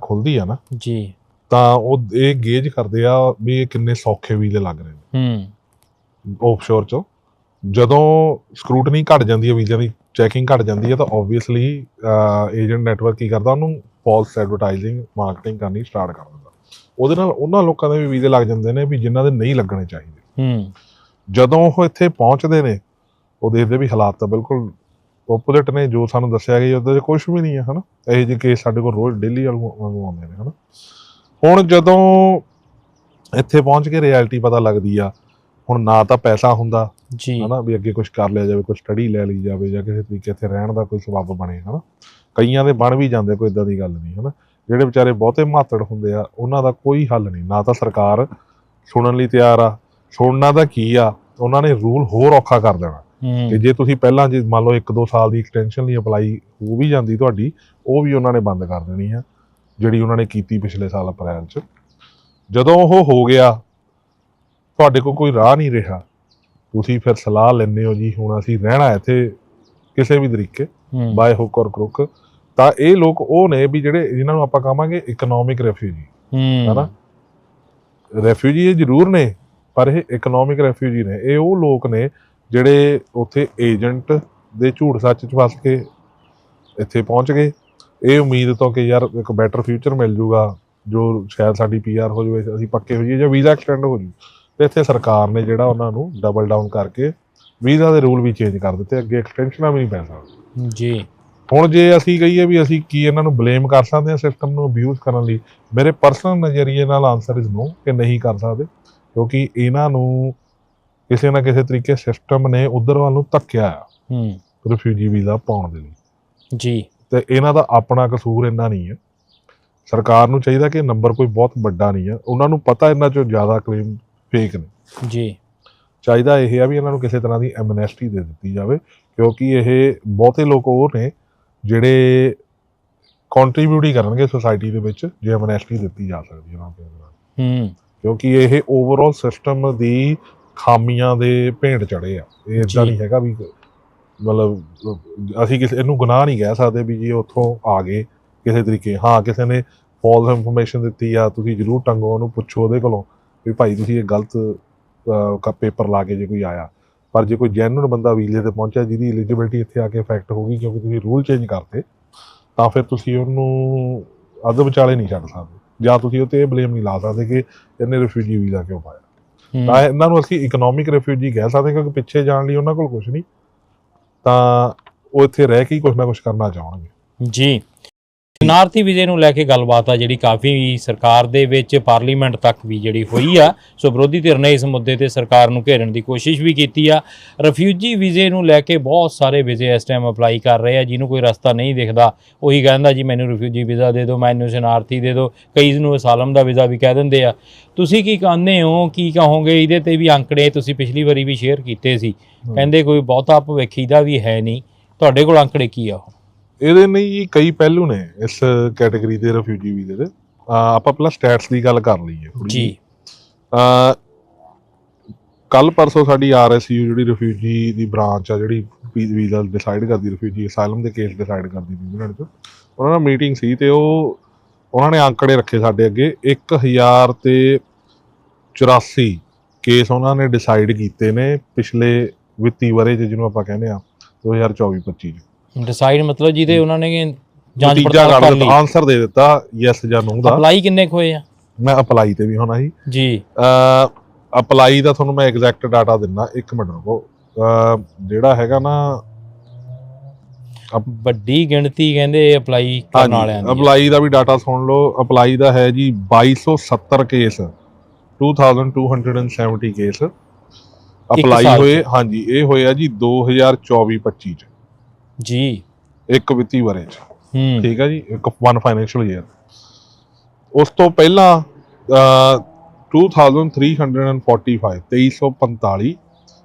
ਖੁੱਲਦੀ ਆ ਨਾ। ਜੀ। ਤਾਂ ਉਹ ਇਹ ਗੇਜ ਕਰਦੇ ਆ ਵੀ ਇਹ ਕਿੰਨੇ ਸੌਖੇ ਵੀਜ਼ੇ ਲੱਗ ਰਹੇ ਨੇ। ਹੂੰ। ਆਫਸ਼ੋਰ ਚੋਂ। ਜਦੋਂ ਸਕਰੂਟਨੀ ਘਟ ਜਾਂਦੀ ਹੈ ਵੀਜ਼ਿਆਂ ਦੀ ਚੈਕਿੰਗ ਘਟ ਜਾਂਦੀ ਹੈ ਤਾਂ ਆਬਵੀਅਸਲੀ ਏਜੰਟ ਨੈਟਵਰਕ ਕੀ ਕਰਦਾ ਉਹਨੂੰ ਫਾਲਸ ਐਡਵਰਟਾਈਜ਼ਿੰਗ ਮਾਰਕੀਟਿੰਗ ਕਰਨੀ ਸਟਾਰਟ ਕਰ ਦਿੰਦਾ। ਉਹਦੇ ਨਾਲ ਉਹਨਾਂ ਲੋਕਾਂ ਦੇ ਵੀ ਵੀਜ਼ੇ ਲੱਗ ਜਾਂਦੇ ਨੇ ਵੀ ਜਿਨ੍ਹਾਂ ਦੇ ਨਹੀਂ ਲੱਗਣੇ ਚਾਹੀਦੇ। ਹੂੰ। ਜਦੋਂ ਉਹ ਇੱਥੇ ਪਹੁੰਚਦੇ ਨੇ ਉਹ ਦੇਖਦੇ ਵੀ ਹਾਲਾਤ ਤਾਂ ਬਿਲਕੁਲ ਓਪੋਜ਼ਿਟ ਨੇ ਜੋ ਸਾਨੂੰ ਦੱਸਿਆ ਗਿਆ ਉਹਦੇ ਕੁਝ ਵੀ ਨਹੀਂ ਹੈ ਹਨਾ? ਇਹੋ ਜਿਹੇ ਕੇਸ ਸਾਡੇ ਕੋਲ ਰੋਜ਼ ਡੇਲੀ ਵਾਂਗੂ ਆਉਂਦੇ ਨੇ ਹਨਾ? ਹੁਣ ਜਦੋਂ ਇੱਥੇ ਪਹੁੰਚ ਕੇ ਰਿਐਲਿਟੀ ਪਤਾ ਲੱਗਦੀ ਆ ਹੁਣ ਨਾ ਤਾਂ ਪੈਸਾ ਹੁੰਦਾ ਜੀ। ਹਨਾ ਵੀ ਅੱਗੇ ਕੁਝ ਕਰ ਲਿਆ ਜਾਵੇ ਕੋਈ ਸਟੱਡੀ ਲੈ ਲਈ ਜਾਵੇ ਜਾਂ ਕਿਸੇ ਤਰੀਕੇ ਇੱਥੇ ਰਹਿਣ ਦਾ ਕੋਈ ਸਬੱਬ ਬਣੇ ਹਨਾ। ਕਈਆਂ ਦੇ ਬਣ ਵੀ ਜਾਂਦੇ ਕੋਈ ਇਦਾਂ ਦੀ ਗੱਲ ਨਹੀਂ ਹਨਾ। ਜਿਹੜੇ ਵਿਚਾਰੇ ਬਹੁਤੇ ਮਾਤੜ ਹੁੰਦੇ ਆ ਉਹਨਾਂ ਦਾ ਕੋਈ ਹੱਲ ਨਹੀਂ। ਨਾ ਤਾਂ ਸਰਕਾਰ ਸੁਣਨ ਲਈ ਤਿਆਰ ਆ ਸੁਣਨਾ ਤਾਂ ਕੀ ਆ ਉਹਨਾਂ ਨੇ ਰੂਲ ਹੋਰ ਔਖਾ ਕਰ ਦੇਣਾ। ਕਿ ਜੇ ਤੁਸੀਂ ਪਹਿਲਾਂ ਜੇ ਮੰਨ ਲਓ 1-2 ਸਾਲ ਦੀ ਐਕਸਟੈਂਸ਼ਨ ਲਈ ਅਪਲਾਈ ਹੋ ਵੀ ਜਾਂਦੀ ਤੁਹਾਡੀ ਉਹ ਵੀ ਉਹਨਾਂ ਨੇ ਬੰਦ ਕਰ ਦੇਣੀ ਆ ਜਿਹੜੀ ਉਹਨਾਂ ਨੇ ਕੀਤੀ ਪਿਛਲੇ ਸਾਲ ਅਪ੍ਰੈਲ 'ਚ। ਜਦੋਂ ਉਹ ਹੋ ਗਿਆ ਤੁਹਾਡੇ ਕੋਲ ਕੋਈ ਰਾਹ ਨਹੀਂ ਰਿਹਾ। ਤੁਸੀਂ ਫਿਰ ਸਲਾਹ ਲੈਂਦੇ ਹੋ ਜੀ ਹੁਣ ਅਸੀਂ ਰਹਿਣਾ ਇੱਥੇ ਕਿਸੇ ਵੀ ਤਰੀਕੇ ਬਾਏ ਹੁੱਕ ਔਰ ਕਰੁੱਕ ਤਾਂ ਇਹ ਲੋਕ ਉਹ ਨੇ ਵੀ ਜਿਹੜੇ ਜਿਨ੍ਹਾਂ ਨੂੰ ਆਪਾਂ ਕਹਾਂਗੇ ਇਕਨੋਮਿਕ ਰੈਫਿਊਜੀ ਹੂੰ। ਹਨਾ? ਰੈਫਿਊਜੀ ਇਹ ਜ਼ਰੂਰ ਨੇ ਪਰ ਇਹ ਇਕਨੋਮਿਕ ਰੈਫਿਊਜੀ ਨੇ। ਇਹ ਉਹ ਲੋਕ ਨੇ ਜਿਹੜੇ ਉੱਥੇ ਏਜੰਟ ਦੇ ਝੂਠ ਸੱਚ ਚ ਫਸ ਕੇ ਇੱਥੇ ਪਹੁੰਚ ਗਏ। ਇਹ ਉਮੀਦ ਤੋਂ ਕਿ ਯਾਰ ਇੱਕ ਬੈਟਰ ਫਿਊਚਰ ਮਿਲ ਜੂਗਾ ਜੋ ਸ਼ਾਇਦ ਸਾਡੀ ਪੀਆਰ ਹੋ ਜਾਵੇ ਅਸੀਂ ਪੱਕੇ ਹੋ ਜਾਈਏ ਜਾਂ ਵੀਜ਼ਾ ਐਕਸਟੈਂਡ ਹੋ ਜੂ। ਤੇ ਇੱਥੇ ਸਰਕਾਰ ਨੇ ਜਿਹੜਾ ਉਹਨਾਂ ਨੂੰ ਡਬਲ ਡਾਊਨ ਕਰਕੇ ਵੀਜ਼ਾ ਦੇ ਰੂਲ ਵੀ ਚੇਂਜ ਕਰ ਦਿੱਤੇ ਅੱਗੇ ਐਕਸਟੈਂਸ਼ਨਾਂ ਵੀ ਨਹੀਂ ਪੈ ਸਕਦੀਆਂ ਜੀ। ਹੁਣ ਜੇ ਅਸੀਂ ਕਹੀਏ ਵੀ ਅਸੀਂ ਕੀ ਇਹਨਾਂ ਨੂੰ ਬਲੇਮ ਕਰ ਸਕਦੇ ਹਾਂ ਸਿਸਟਮ ਨੂੰ ਅਬਿਊਜ਼ ਕਰਨ ਲਈ ਮੇਰੇ ਪਰਸਨਲ ਨਜ਼ਰੀਏ ਨਾਲ ਆਨਸਰ ਇਜ਼ ਨੋ ਕਿ ਨਹੀਂ ਕਰ ਸਕਦੇ ਕਿਉਂਕਿ ਇਹਨਾਂ ਨੂੰ ਕਿਸੇ ਨਾ ਕਿਸੇ ਤਰੀਕੇ ਸਿਸਟਮ ਨੇ ਉਧਰ ਵੱਲ ਨੂੰ ਧੱਕਿਆ ਹੂੰ। ਰਿਫਿਊਜੀ ਵੀਜ਼ਾ ਪਾਉਣ ਦੇ ਲਈ। ਜੀ। ਤੇ ਇਹਨਾਂ ਦਾ ਆਪਣਾ ਕਸੂਰ ਇੰਨਾ ਨਹੀਂ ਹੈ। ਸਰਕਾਰ ਨੂੰ ਚਾਹੀਦਾ ਕਿ ਨੰਬਰ ਕੋਈ ਬਹੁਤ ਵੱਡਾ ਨਹੀਂ ਹੈ। ਉਹਨਾਂ ਨੂੰ ਪਤਾ ਇਹਨਾਂ ਚੋਂ ਜ਼ਿਆਦਾ ਕਲੇਮ ਫੇਕ ਨੇ। ਜੀ। ਚਾਹੀਦਾ ਇਹ ਆ ਵੀ ਇਹਨਾਂ ਨੂੰ ਕਿਸੇ ਤਰ੍ਹਾਂ ਦੀ ਐਮਨੈਸਟੀ ਦੇ ਦਿੱਤੀ ਜਾਵੇ ਕਿਉਂਕਿ ਇਹ ਬਹੁਤੇ ਲੋਕ ਉਹ ਨੇ ਜਿਹੜੇ ਕੰਟਰੀਬਿਊਟ ਹੀ ਕਰਨਗੇ ਸੋਸਾਇਟੀ ਦੇ ਵਿੱਚ ਜੇ ਐਮਨੈਸਟੀ ਦਿੱਤੀ ਜਾ ਸਕਦੀ ਹੈ ਉਹਨਾਂ ਨੂੰ। ਹੂੰ। ਕਿਉਂਕਿ ਇਹ ਓਵਰਆਲ ਸਿਸਟਮ ਦੀ ਖਾਮੀਆਂ ਦੇ ਭੇਂਟ ਚੜੇ ਆ। ਇਹ ਇਦਾਂ। ਨਹੀਂ ਹੈਗਾ ਵੀ ਮਤਲਬ ਅਸੀਂ ਕਿਸੇ ਇਹਨੂੰ ਗੁਨਾਹ ਨਹੀਂ ਕਹਿ ਸਕਦੇ ਵੀ ਜੀ ਉੱਥੋਂ ਆ ਗਏ ਕਿਸੇ ਤਰੀਕੇ। ਹਾਂ ਕਿਸੇ ਨੇ ਫਾਲਸ ਇਨਫੋਰਮੇਸ਼ਨ ਦਿੱਤੀ ਆ ਤੁਸੀਂ ਜ਼ਰੂਰ ਟੰਗੋ ਉਹਨੂੰ ਪੁੱਛੋ ਉਹਦੇ ਕੋਲੋਂ। ਵੀ ਭਾਈ ਤੁਸੀਂ ਇਹ ਗਲਤ ਕਾ ਪੇਪਰ ਲਾ ਕੇ ਜੇ ਕੋਈ ਆਇਆ। ਪਰ ਜੇ ਕੋਈ ਜੈਨੂਨ ਬੰਦਾ ਵੀਜ਼ੇ ਤੇ ਪਹੁੰਚਿਆ ਜਿਹਦੀ ਐਲੀਜੀਬਿਲਟੀ ਇੱਥੇ ਆ ਕੇ ਇਫੈਕਟ ਹੋ ਗਈ ਕਿਉਂਕਿ ਤੁਸੀਂ ਰੂਲ ਚੇਂਜ ਕਰਤੇ ਤਾਂ ਫਿਰ ਤੁਸੀਂ ਉਹਨੂੰ ਅੱਧ ਵਿਚਾਲੇ ਨਹੀਂ ਛੱਡ ਸਕਦੇ। ਜਾਂ ਤੁਸੀਂ ਉਹ ਤੇ ਇਹ ਬਲੇਮ ਨਹੀਂ ਲਾ ਸਕਦੇ ਕਿ ਇਹਨੇ ਰਿਫਿਊਜੀ ਵੀਜ਼ਾ ਕਿਉਂ ਪਾਇਆ। ਤਾਂ ਇਹਨਾਂ ਨੂੰ ਅਸੀਂ ਇਕਨੋਮਿਕ ਰਿਫਿਊਜੀ ਕਹਿ ਸਕਦੇ ਕਿਉਂਕਿ ਪਿੱਛੇ ਜਾਣ ਲਈ ਉਹਨਾਂ ਕੋਲ ਕੁਝ ਨਹੀਂ। ਤਾਂ ਉਹ ਇੱਥੇ ਰਹਿ ਕੇ ਹੀ ਕੁਝ ਨਾ ਕੁਝ ਕਰਨਾ ਚਾਹਣਗੇ। ਜੀ। ਨਾਰਥੀ ਵਿਜੇ ਨੂੰ ਲੈ ਕੇ ਗੱਲਬਾਤ ਆ ਜਿਹੜੀ ਕਾਫੀ ਸਰਕਾਰ ਦੇ ਵਿੱਚ ਪਾਰਲੀਮੈਂਟ ਤੱਕ ਵੀ ਜਿਹੜੀ ਹੋਈ ਆ। ਸੋ ਵਿਰੋਧੀ ਧਿਰ ਨੇ ਇਸ ਮੁੱਦੇ ਤੇ ਸਰਕਾਰ ਨੂੰ ਘੇਰਨ ਦੀ ਕੋਸ਼ਿਸ਼ ਵੀ ਕੀਤੀ ਆ। ਰਿਫਿਊਜੀ ਵੀਜ਼ੇ ਨੂੰ ਲੈ ਕੇ ਬਹੁਤ ਸਾਰੇ ਵੀਜ਼ੇ ਇਸ ਟਾਈਮ ਅਪਲਾਈ ਕਰ ਰਹੇ ਆ ਜਿਹਨੂੰ ਕੋਈ ਰਸਤਾ ਨਹੀਂ ਦਿਖਦਾ। ਉਹੀ ਕਹਿੰਦਾ ਜੀ ਮੈਨੂੰ ਰਿਫਿਊਜੀ ਵੀਜ਼ਾ ਦੇ ਦਿਓ ਮੈਨੂੰ ਸ਼ਰਨਾਰਥੀ ਦੇ ਦਿਓ। ਕਈ ਨੂੰ ਅਸਾਲਮ ਦਾ ਵੀਜ਼ਾ ਵੀ ਕਹਿ ਦਿੰਦੇ ਆ। ਤੁਸੀਂ ਕੀ ਕਹਿੰਦੇ ਹੋ? ਕੀ ਕਹੋਗੇ? ਇਹਦੇ ਤੇ ਵੀ ਅੰਕੜੇ ਤੁਸੀਂ ਪਿਛਲੀ ਵਾਰੀ ਵੀ ਸ਼ੇਅਰ ਕੀਤੇ ਸੀ। ਕਹਿੰਦੇ ਕੋਈ ਬਹੁਤਾ ਭਵਿੱਖੀ ਦਾ ਵੀ ਹੈ ਨਹੀਂ। ਤੁਹਾਡੇ ਕੋਲ ਅੰਕੜੇ ਕੀ ਆ ਉਹ? ਇਹਦੇ ਜੀ ਕਈ ਪਹਿਲੂ ਨੇ ਇਸ ਕੈਟਾਗਰੀ ਦੇ ਰਿਫਿਊਜੀ ਵੀਜ਼ੇ ਦੇ। ਆਪਾਂ ਪਹਿਲਾਂ ਸਟੈਟਸ ਦੀ ਗੱਲ ਕਰ ਲਈਏ ਜੀ। ਅਹ ਕੱਲ ਪਰਸੋਂ ਸਾਡੀ ਆਰਐਸਯੂ ਜਿਹੜੀ ਰਿਫਿਊਜੀ ਦੀ ਬ੍ਰਾਂਚ ਆ ਜਿਹੜੀ ਵੀਜ਼ਾ ਡਿਸਾਈਡ ਕਰਦੀ ਰਿਫਿਊਜੀ ਅਸਾਈਲਮ ਦੇ ਕੇਸ ਡਿਸਾਈਡ ਕਰਦੀ ਨਿਊਜ਼ੀਲੈਂਡ 'ਚ ਉਹਨਾਂ ਨਾਲ ਮੀਟਿੰਗ ਸੀ ਤੇ ਉਹ ਉਹਨਾਂ ਨੇ ਅੰਕੜੇ ਰੱਖੇ ਸਾਡੇ ਅੱਗੇ। 1000 ਤੇ 84 ਕੇਸ ਉਹਨਾਂ ਨੇ ਡਿਸਾਈਡ ਕੀਤੇ ਨੇ ਪਿਛਲੇ ਵਿੱਤੀ ਵਰੇ 'ਚ ਜਿਹਨੂੰ ਆਪਾਂ ਕਹਿੰਦੇ ਆ 2024-25 'ਚ। ਡਿਸਾਈਡ ਮਤਲਬ ਜਿਹਦੇ ਉਹਨਾਂ ਨੇ ਜਾਂਚ ਨਤੀਜਾ ਪੜਤਾਲ ਕਰ ਕਰ ਲਈ। ਦਿੱਤਾ ਆਨਸਰ ਦੇ ਦਿੱਤਾ ਯੈਸ ਜਾਂ ਨੋ ਦਾ। ਅਪਲਾਈ ਕਿੰਨੇ ਹੋਏ ਆ? ਮੈਂ ਅਪਲਾਈ ਤੇ ਵੀ ਹੋਣਾ ਸੀ। ਜੀ। ਅਪਲਾਈ ਦਾ ਤੁਹਾਨੂੰ ਮੈਂ ਐਗਜ਼ੈਕਟ ਡਾਟਾ ਦਿੰਦਾ ਇੱਕ ਮਿੰਟ ਰੁਕੋ। ਅਹ ਜਿਹੜਾ ਹੈਗਾ ਨਾ ਵੱਡੀ ਗਿਣਤੀ ਕਹਿੰਦੇ ਅਪਲਾਈ ਕਰਨ ਵਾਲਿਆਂ ਦੀ ਅਪਲਾਈ ਦਾ ਵੀ ਡਾਟਾ ਸੁਣ ਲਓ। ਅਪਲਾਈ ਦਾ ਹੈ ਜੀ 2270 ਕੇਸ 2270 ਕੇਸ ਅਪਲਾਈ ਸਾਲ 'ਚ। ਹੋਏ ਹਾਂਜੀ ਇਹ ਹੋਇਆ ਜੀ 2024-25 ਚ। ਜੀ। ਇੱਕ ਵਿੱਤੀ ਵਰੇ ਚ। ਹੂੰ। ਠੀਕ ਹੈ ਜੀ ਇੱਕ ਵਨ ਫਾਈਨੈਂਸ਼ੀਅਲ ਈਅਰ ਉਸ ਤੋਂ ਪਹਿਲਾਂ ਅ 2345 2345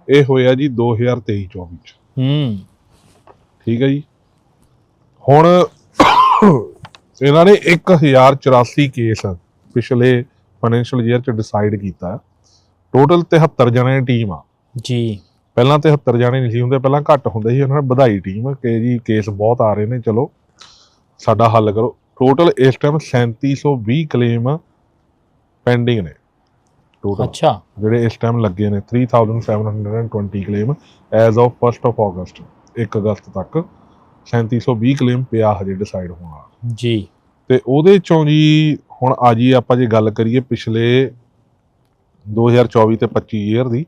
ਇਹ ਹੋਇਆ ਜੀ 2023 24 ਚ। ਹੂੰ। ਠੀਕ ਹੈ ਜੀ। ਹੁਣ ਇਹਨਾਂ ਨੇ 1084 ਕੇਸ ਪਿਛਲੇ ਫਾਈਨੈਂਸ਼ੀਅਲ ਈਅਰ ਚ ਡਿਸਾਈਡ ਕੀਤਾ। ਟੋਟਲ 73 ਜਣੇ ਟੀਮ ਆ। ਜੀ। ਪਹਿਲਾਂ 73 ਜਾਣੇ ਨਹੀਂ ਸੀ ਹੁੰਦੇ ਪਹਿਲਾਂ ਘੱਟ ਹੁੰਦੇ ਸੀ ਉਹਨਾਂ ਨੇ ਵਧਾਈ ਟੀਮ ਕਿ ਜੀ ਕੇਸ ਬਹੁਤ ਆ ਰਹੇ ਨੇ ਚਲੋ ਸਾਡਾ ਹੱਲ ਕਰੋ। ਟੋਟਲ ਇਸ ਟਾਈਮ 3720 ਕਲੇਮ ਪੈਂਡਿੰਗ ਨੇ। ਟੋਟਲ ਅੱਛਾ। ਜਿਹੜੇ ਇਸ ਟਾਈਮ ਲੱਗੇ ਨੇ 3720 claim as of 1st of August 1 ਅਗਸਤ ਤੱਕ 3720 ਕਲੇਮ ਪਿਆ ਹਜੇ ਡਿਸਾਈਡ ਹੋਣਾ ਜੀ। ਤੇ ਉਹਦੇ ਚੋਂ ਜੀ ਹੁਣ ਆ ਜੀ ਆਪਾਂ ਜੇ ਗੱਲ ਕਰੀਏ ਪਿਛਲੇ 2024 ਤੇ 25 ਈਅਰ ਦੀ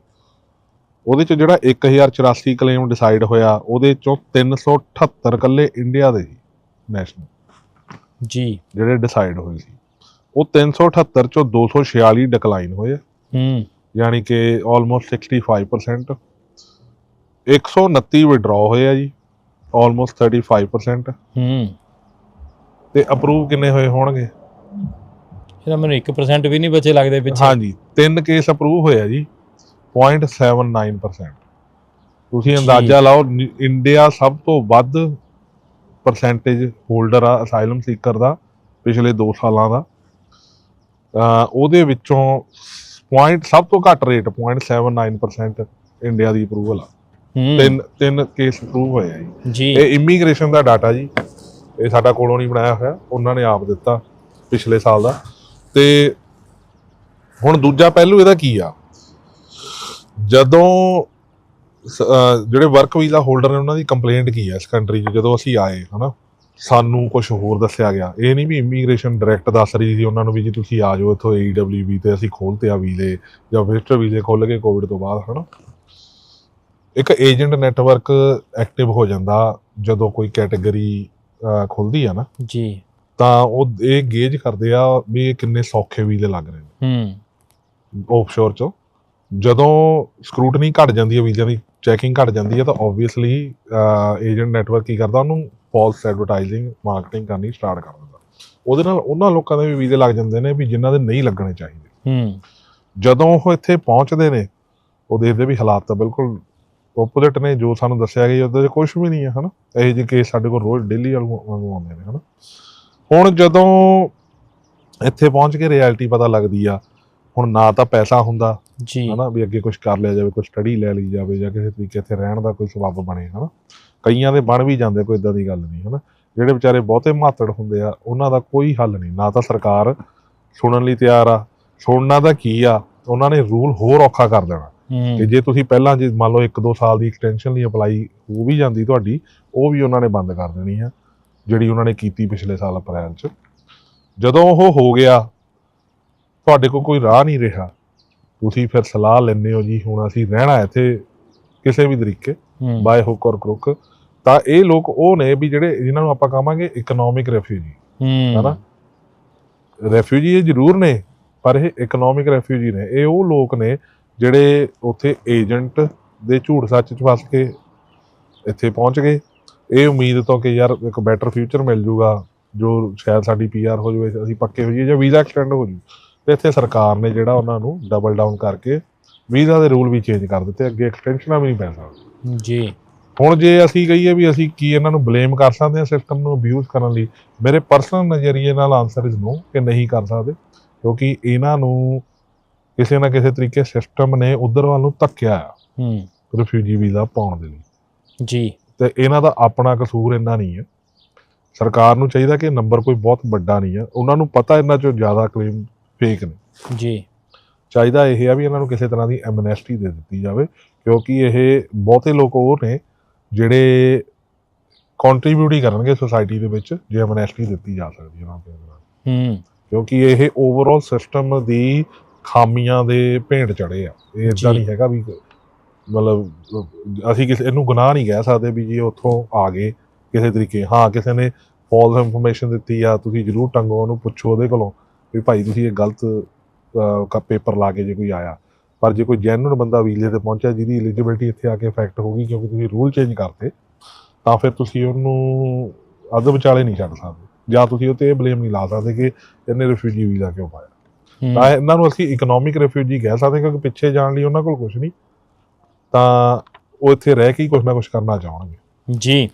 ਉਹਦੇ ਚ ਜਿਹੜਾ 1084 ਕਲੇਮ ਡਿਸਾਈਡ ਹੋਇਆ ਉਹਦੇ ਚੋਂ 378 ਕੱਲੇ ਇੰਡੀਆ ਦੇ ਸੀ ਨੈਸ਼ਨਲ ਜੀ। ਜਿਹੜੇ ਡਿਸਾਈਡ ਹੋਏ ਸੀ। ਉਹ 378 ਚੋਂ 246 ਡਿਕਲਾਈਨ ਹੋਏ ਹੂੰ। ਯਾਨੀ ਕਿ ਆਲਮੋਸਟ 65% 129 ਵਿਡਰਾ ਹੋਏ ਆ ਜੀ ਆਲਮੋਸਟ 35% ਹੂੰ। ਤੇ ਅਪਰੂਵ ਕਿੰਨੇ ਹੋਏ ਹੋਣਗੇ? ਇਹਦਾ ਮੈਨੂੰ 1% ਵੀ ਨਹੀਂ ਬਚੇ ਲੱਗਦੇ ਪਿੱਛੇ। ਹਾਂਜੀ ਤਿੰਨ ਕੇਸ ਅਪਰੂਵ ਹੋਏ ਆ ਜੀ। 0.79% ਤੁਸੀਂ। ਅੰਦਾਜ਼ਾ ਲਾਓ ਇੰਡੀਆ ਸਭ ਤੋਂ ਵੱਧ ਪਰਸੈਂਟੇਜ ਹੋਲਡਰ ਆ ਅਸਾਈਲਮ ਸੀਕਰ ਦਾ ਪਿਛਲੇ 2 ਸਾਲਾਂ ਦਾ। ਉਹਦੇ ਵਿੱਚੋਂ ਪੁਆਇੰਟ ਸਭ ਤੋਂ ਘੱਟ ਰੇਟ 0.79% ਇੰਡੀਆ ਦੀ ਅਪਰੂਵਲ ਆ। ਤਿੰਨ ਤਿੰਨ ਕੇਸ ਅਪਰੂਵ ਹੋਏ ਆ ਜੀ। ਇਹ ਇਮੀਗ੍ਰੇਸ਼ਨ ਦਾ ਡਾਟਾ ਜੀ। ਇਹ ਸਾਡਾ ਕੋਲੋਂ ਨਹੀਂ ਬਣਾਇਆ ਹੋਇਆ ਉਹਨਾਂ ਨੇ ਆਪ ਦਿੱਤਾ ਪਿਛਲੇ ਸਾਲ ਦਾ। ਤੇ ਹੁਣ ਦੂਜਾ ਪਹਿਲੂ ਇਹਦਾ ਕੀ ਆ? ਜਦੋਂ ਜਿਹੜੇ ਵਰਕ ਵੀਜ਼ਾ ਹੋਲਡਰ ਨੇ ਉਹਨਾਂ ਦੀ ਕੰਪਲੇਂਟ ਕੀ ਹੈ ਇਸ ਕੰਟਰੀ 'ਚ? ਜਦੋਂ ਅਸੀਂ ਆਏ ਹਨਾ? ਸਾਨੂੰ ਕੁਝ ਹੋਰ ਦੱਸਿਆ ਗਿਆ। ਇਹ ਨਹੀਂ ਵੀ ਇਮੀਗ੍ਰੇਸ਼ਨ ਡਾਇਰੈਕਟ ਦੱਸ ਰਹੀ ਸੀ ਉਹਨਾਂ ਨੂੰ ਵੀ ਜੀ ਤੁਸੀਂ ਆ ਜਾਓ ਇੱਥੋਂ ਏਡਬਲਯੂਬੀ ਤੇ ਅਸੀਂ ਖੋਲਤੇ ਆ ਵੀਜ਼ੇ ਜਾਂ ਵਿਜ਼ਟਰ ਵੀਜ਼ੇ ਖੁੱਲ ਗਏ ਕੋਵਿਡ ਤੋਂ ਬਾਅਦ ਹਨਾ? ਇੱਕ ਏਜੰਟ ਨੈਟਵਰਕ ਐਕਟਿਵ ਹੋ ਜਾਂਦਾ ਜਦੋਂ ਕੋਈ ਕੈਟਾਗਰੀ ਖੁੱਲਦੀ ਆ ਨਾ। ਜੀ। ਤਾਂ ਉਹ ਇਹ ਗੇਜ ਕਰਦੇ ਆ ਵੀ ਇਹ ਕਿੰਨੇ ਸੌਖੇ ਵੀਜ਼ੇ ਲੱਗ ਰਹੇ ਨੇ। ਹੂੰ। ਆਫਸ਼ੋਰ ਚੋਂ। ਜਦੋਂ ਸਕਰੂਟਨੀ ਘਟ ਜਾਂਦੀ ਹੈ ਵੀਜ਼ਿਆਂ ਦੀ ਚੈਕਿੰਗ ਘਟ ਜਾਂਦੀ ਹੈ ਤਾਂ ਆਬਵੀਅਸਲੀ ਏਜੰਟ ਨੈਟਵਰਕ ਕੀ ਕਰਦਾ ਉਹਨੂੰ ਫਾਲਸ ਐਡਵਰਟਾਈਜ਼ਿੰਗ ਮਾਰਕੀਟਿੰਗ ਕਰਨੀ ਸਟਾਰਟ ਕਰ ਦਿੰਦਾ। ਉਹਦੇ ਨਾਲ ਉਹਨਾਂ ਲੋਕਾਂ ਦੇ ਵੀ ਵੀਜ਼ੇ ਲੱਗ ਜਾਂਦੇ ਨੇ ਵੀ ਜਿਨ੍ਹਾਂ ਦੇ ਨਹੀਂ ਲੱਗਣੇ ਚਾਹੀਦੇ। ਹੂੰ। ਜਦੋਂ ਉਹ ਇੱਥੇ ਪਹੁੰਚਦੇ ਨੇ ਉਹ ਦੇਖਦੇ ਵੀ ਹਾਲਾਤ ਤਾਂ ਬਿਲਕੁਲ ਓਪੋਜ਼ਿਟ ਨੇ ਜੋ ਸਾਨੂੰ ਦੱਸਿਆ ਗਿਆ ਉਹਦੇ ਕੁਝ ਵੀ ਨਹੀਂ ਹੈ ਹਨਾ? ਇਹੋ ਜਿਹੇ ਕੇਸ ਸਾਡੇ ਕੋਲ ਰੋਜ਼ ਡੇਲੀ ਵਾਂਗੂ ਆਉਂਦੇ ਨੇ ਹਨਾ? ਹੁਣ ਜਦੋਂ ਇੱਥੇ ਪਹੁੰਚ ਕੇ ਰਿਐਲਿਟੀ ਪਤਾ ਲੱਗਦੀ ਆ ਹੁਣ ਨਾ ਤਾਂ ਪੈਸਾ ਹੁੰਦਾ ਜੀ। ਹਨਾ ਵੀ ਅੱਗੇ ਕੁਝ ਕਰ ਲਿਆ ਜਾਵੇ ਕੋਈ ਸਟੱਡੀ ਲੈ ਲਈ ਜਾਵੇ ਜਾਂ ਕਿਸੇ ਤਰੀਕੇ ਇੱਥੇ ਰਹਿਣ ਦਾ ਕੋਈ ਸਬੱਬ ਬਣੇ ਹਨਾ। ਕਈਆਂ ਦੇ ਬਣ ਵੀ ਜਾਂਦੇ ਕੋਈ ਇਦਾਂ ਦੀ ਗੱਲ ਨਹੀਂ ਹਨਾ। ਜਿਹੜੇ ਵਿਚਾਰੇ ਬਹੁਤੇ ਮਾਤੜ ਹੁੰਦੇ ਆ ਉਹਨਾਂ ਦਾ ਕੋਈ ਹੱਲ ਨਹੀਂ। ਨਾ ਤਾਂ ਸਰਕਾਰ ਸੁਣਨ ਲਈ ਤਿਆਰ ਆ ਸੁਣਨਾ ਤਾਂ ਕੀ ਆ ਉਹਨਾਂ ਨੇ ਰੂਲ ਹੋਰ ਔਖਾ ਕਰ ਦੇਣਾ। ਕਿ ਜੇ ਤੁਸੀਂ ਪਹਿਲਾਂ ਜੇ ਮੰਨ ਲਓ 1-2 ਸਾਲ ਦੀ ਐਕਸਟੈਂਸ਼ਨ ਲਈ ਅਪਲਾਈ ਹੋ ਵੀ ਜਾਂਦੀ ਤੁਹਾਡੀ ਉਹ ਵੀ ਉਹਨਾਂ ਨੇ ਬੰਦ ਕਰ ਦੇਣੀ ਆ ਜਿਹੜੀ ਉਹਨਾਂ ਨੇ ਕੀਤੀ ਪਿਛਲੇ ਸਾਲ ਅਪ੍ਰੈਲ 'ਚ। ਜਦੋਂ ਉਹ ਹੋ ਗਿਆ ਤੁਹਾਡੇ ਕੋਲ ਕੋਈ ਰਾਹ ਨਹੀਂ ਰਿਹਾ। ਤੁਸੀਂ ਫਿਰ ਸਲਾਹ ਲੈਂਦੇ ਹੋ ਜੀ ਹੁਣ ਅਸੀਂ ਰਹਿਣਾ ਇੱਥੇ ਕਿਸੇ ਵੀ ਤਰੀਕੇ ਬਾਏ ਹੁੱਕ ਔਰ ਕਰੁੱਕ ਤਾਂ ਇਹ ਲੋਕ ਉਹ ਨੇ ਵੀ ਜਿਹੜੇ ਜਿਨ੍ਹਾਂ ਨੂੰ ਆਪਾਂ ਕਹਾਂਗੇ ਇਕਨੋਮਿਕ ਰੈਫਿਊਜੀ ਹੂੰ। ਹਨਾ? ਰੈਫਿਊਜੀ ਇਹ ਜ਼ਰੂਰ ਨੇ ਪਰ ਇਹ ਇਕਨੋਮਿਕ ਰੈਫਿਊਜੀ ਨੇ। ਇਹ ਉਹ ਲੋਕ ਨੇ ਜਿਹੜੇ ਉੱਥੇ ਏਜੰਟ ਦੇ ਝੂਠ ਸੱਚ ਚ ਫਸ ਕੇ ਇੱਥੇ ਪਹੁੰਚ ਗਏ। ਇਹ ਉਮੀਦ ਤੋਂ ਕਿ ਯਾਰ ਇੱਕ ਬੈਟਰ ਫਿਊਚਰ ਮਿਲ ਜੂਗਾ ਜੋ ਸ਼ਾਇਦ ਸਾਡੀ ਪੀਆਰ ਹੋ ਜਾਵੇ ਅਸੀਂ ਪੱਕੇ ਹੋ ਜਾਈਏ ਜਾਂ ਵੀਜ਼ਾ ਐਕਸਟੈਂਡ ਹੋ ਜੂ। ਤੇ ਇੱਥੇ ਸਰਕਾਰ ਨੇ ਜਿਹੜਾ ਉਹਨਾਂ ਨੂੰ ਡਬਲ ਡਾਊਨ ਕਰਕੇ ਵੀਜ਼ਾ ਦੇ ਰੂਲ ਵੀ ਚੇਂਜ ਕਰ ਦਿੱਤੇ ਅੱਗੇ ਐਕਸਟੈਂਸ਼ਨਾਂ ਵੀ ਨਹੀਂ ਪੈ ਸਕਦੀਆਂ ਜੀ। ਹੁਣ ਜੇ ਅਸੀਂ ਕਹੀਏ ਵੀ ਅਸੀਂ ਕੀ ਇਹਨਾਂ ਨੂੰ ਬਲੇਮ ਕਰ ਸਕਦੇ ਹਾਂ ਸਿਸਟਮ ਨੂੰ ਅਬਿਊਜ਼ ਕਰਨ ਲਈ ਮੇਰੇ ਪਰਸਨਲ ਨਜ਼ਰੀਏ ਨਾਲ ਆਨਸਰ ਇਜ਼ ਨੋ ਕਿ ਨਹੀਂ ਕਰ ਸਕਦੇ ਕਿਉਂਕਿ ਇਹਨਾਂ ਨੂੰ ਕਿਸੇ ਨਾ ਕਿਸੇ ਤਰੀਕੇ ਸਿਸਟਮ ਨੇ ਉਧਰ ਵੱਲ ਨੂੰ ਧੱਕਿਆ ਹੂੰ। ਰਿਫਿਊਜੀ ਵੀਜ਼ਾ ਪਾਉਣ ਦੇ ਲਈ। ਜੀ। ਤੇ ਇਹਨਾਂ ਦਾ ਆਪਣਾ ਕਸੂਰ ਇੰਨਾ ਨਹੀਂ ਹੈ। ਸਰਕਾਰ ਨੂੰ ਚਾਹੀਦਾ ਕਿ ਨੰਬਰ ਕੋਈ ਬਹੁਤ ਵੱਡਾ ਨਹੀਂ ਹੈ। ਉਹਨਾਂ ਨੂੰ ਪਤਾ ਇਹਨਾਂ ਚੋਂ ਜ਼ਿਆਦਾ ਕਲੇਮ ਫੇਕ ਨੇ। ਜੀ। ਚਾਹੀਦਾ ਇਹ ਆ ਵੀ ਇਹਨਾਂ ਨੂੰ ਕਿਸੇ ਤਰ੍ਹਾਂ ਦੀ ਐਮਨੈਸਟੀ ਦੇ ਦਿੱਤੀ ਜਾਵੇ ਕਿਉਂਕਿ ਇਹ ਬਹੁਤੇ ਲੋਕ ਉਹ ਨੇ ਜਿਹੜੇ ਕੰਟਰੀਬਿਊਟ ਹੀ ਕਰਨਗੇ ਸੋਸਾਇਟੀ ਦੇ ਵਿੱਚ ਜੇ ਐਮਨੈਸਟੀ ਦਿੱਤੀ ਜਾ ਸਕਦੀ ਹੈ ਉਹਨਾਂ ਦੇ ਨਾਲ। ਹੂੰ। ਕਿਉਂਕਿ ਇਹ ਓਵਰਆਲ ਸਿਸਟਮ ਦੀ ਖਾਮੀਆਂ ਦੇ ਭੇਂਟ ਚੜੇ ਆ। ਇਹ ਇਦਾਂ। ਨਹੀਂ ਹੈਗਾ ਵੀ ਮਤਲਬ ਅਸੀਂ ਕਿਸੇ ਇਹਨੂੰ ਗੁਨਾਹ ਨਹੀਂ ਕਹਿ ਸਕਦੇ ਵੀ ਜੀ ਉੱਥੋਂ ਆ ਗਏ ਕਿਸੇ ਤਰੀਕੇ। ਹਾਂ ਕਿਸੇ ਨੇ ਫਾਲਸ ਇਨਫੋਰਮੇਸ਼ਨ ਦਿੱਤੀ ਆ ਤੁਸੀਂ ਜ਼ਰੂਰ ਟੰਗੋ ਉਹਨੂੰ ਪੁੱਛੋ ਉਹਦੇ ਕੋਲੋਂ। ਵੀ ਭਾਈ ਤੁਸੀਂ ਇਹ ਗਲਤ ਕਾ ਪੇਪਰ ਲਾ ਕੇ ਜੇ ਕੋਈ ਆਇਆ। ਪਰ ਜੇ ਕੋਈ ਜੈਨੂਨ ਬੰਦਾ ਵੀਜ਼ੇ ਤੇ ਪਹੁੰਚਿਆ ਜਿਹਦੀ ਐਲੀਜੀਬਿਲਟੀ ਇੱਥੇ ਆ ਕੇ ਇਫੈਕਟ ਹੋ ਗਈ ਕਿਉਂਕਿ ਤੁਸੀਂ ਰੂਲ ਚੇਂਜ ਕਰਤੇ ਤਾਂ ਫਿਰ ਤੁਸੀਂ ਉਹਨੂੰ ਅੱਧ ਵਿਚਾਲੇ ਨਹੀਂ ਛੱਡ ਸਕਦੇ। ਜਾਂ ਤੁਸੀਂ ਉਹ ਤੇ ਇਹ ਬਲੇਮ ਨਹੀਂ ਲਾ ਸਕਦੇ ਕਿ ਇਹਨੇ ਰਿਫਿਊਜੀ ਵੀਜ਼ਾ ਕਿਉਂ ਪਾਇਆ। ਤਾਂ ਇਹਨਾਂ ਨੂੰ ਅਸੀਂ ਇਕਨੋਮਿਕ ਰਿਫਿਊਜੀ ਕਹਿ ਸਕਦੇ ਕਿਉਂਕਿ ਪਿੱਛੇ ਜਾਣ ਲਈ ਉਹਨਾਂ ਕੋਲ ਕੁਝ ਨਹੀਂ। ਤਾਂ ਉਹ ਇੱਥੇ ਰਹਿ ਕੇ ਹੀ ਕੁਝ ਨਾ ਕੁਝ ਕਰਨਾ ਚਾਹਣਗੇ। ਜੀ।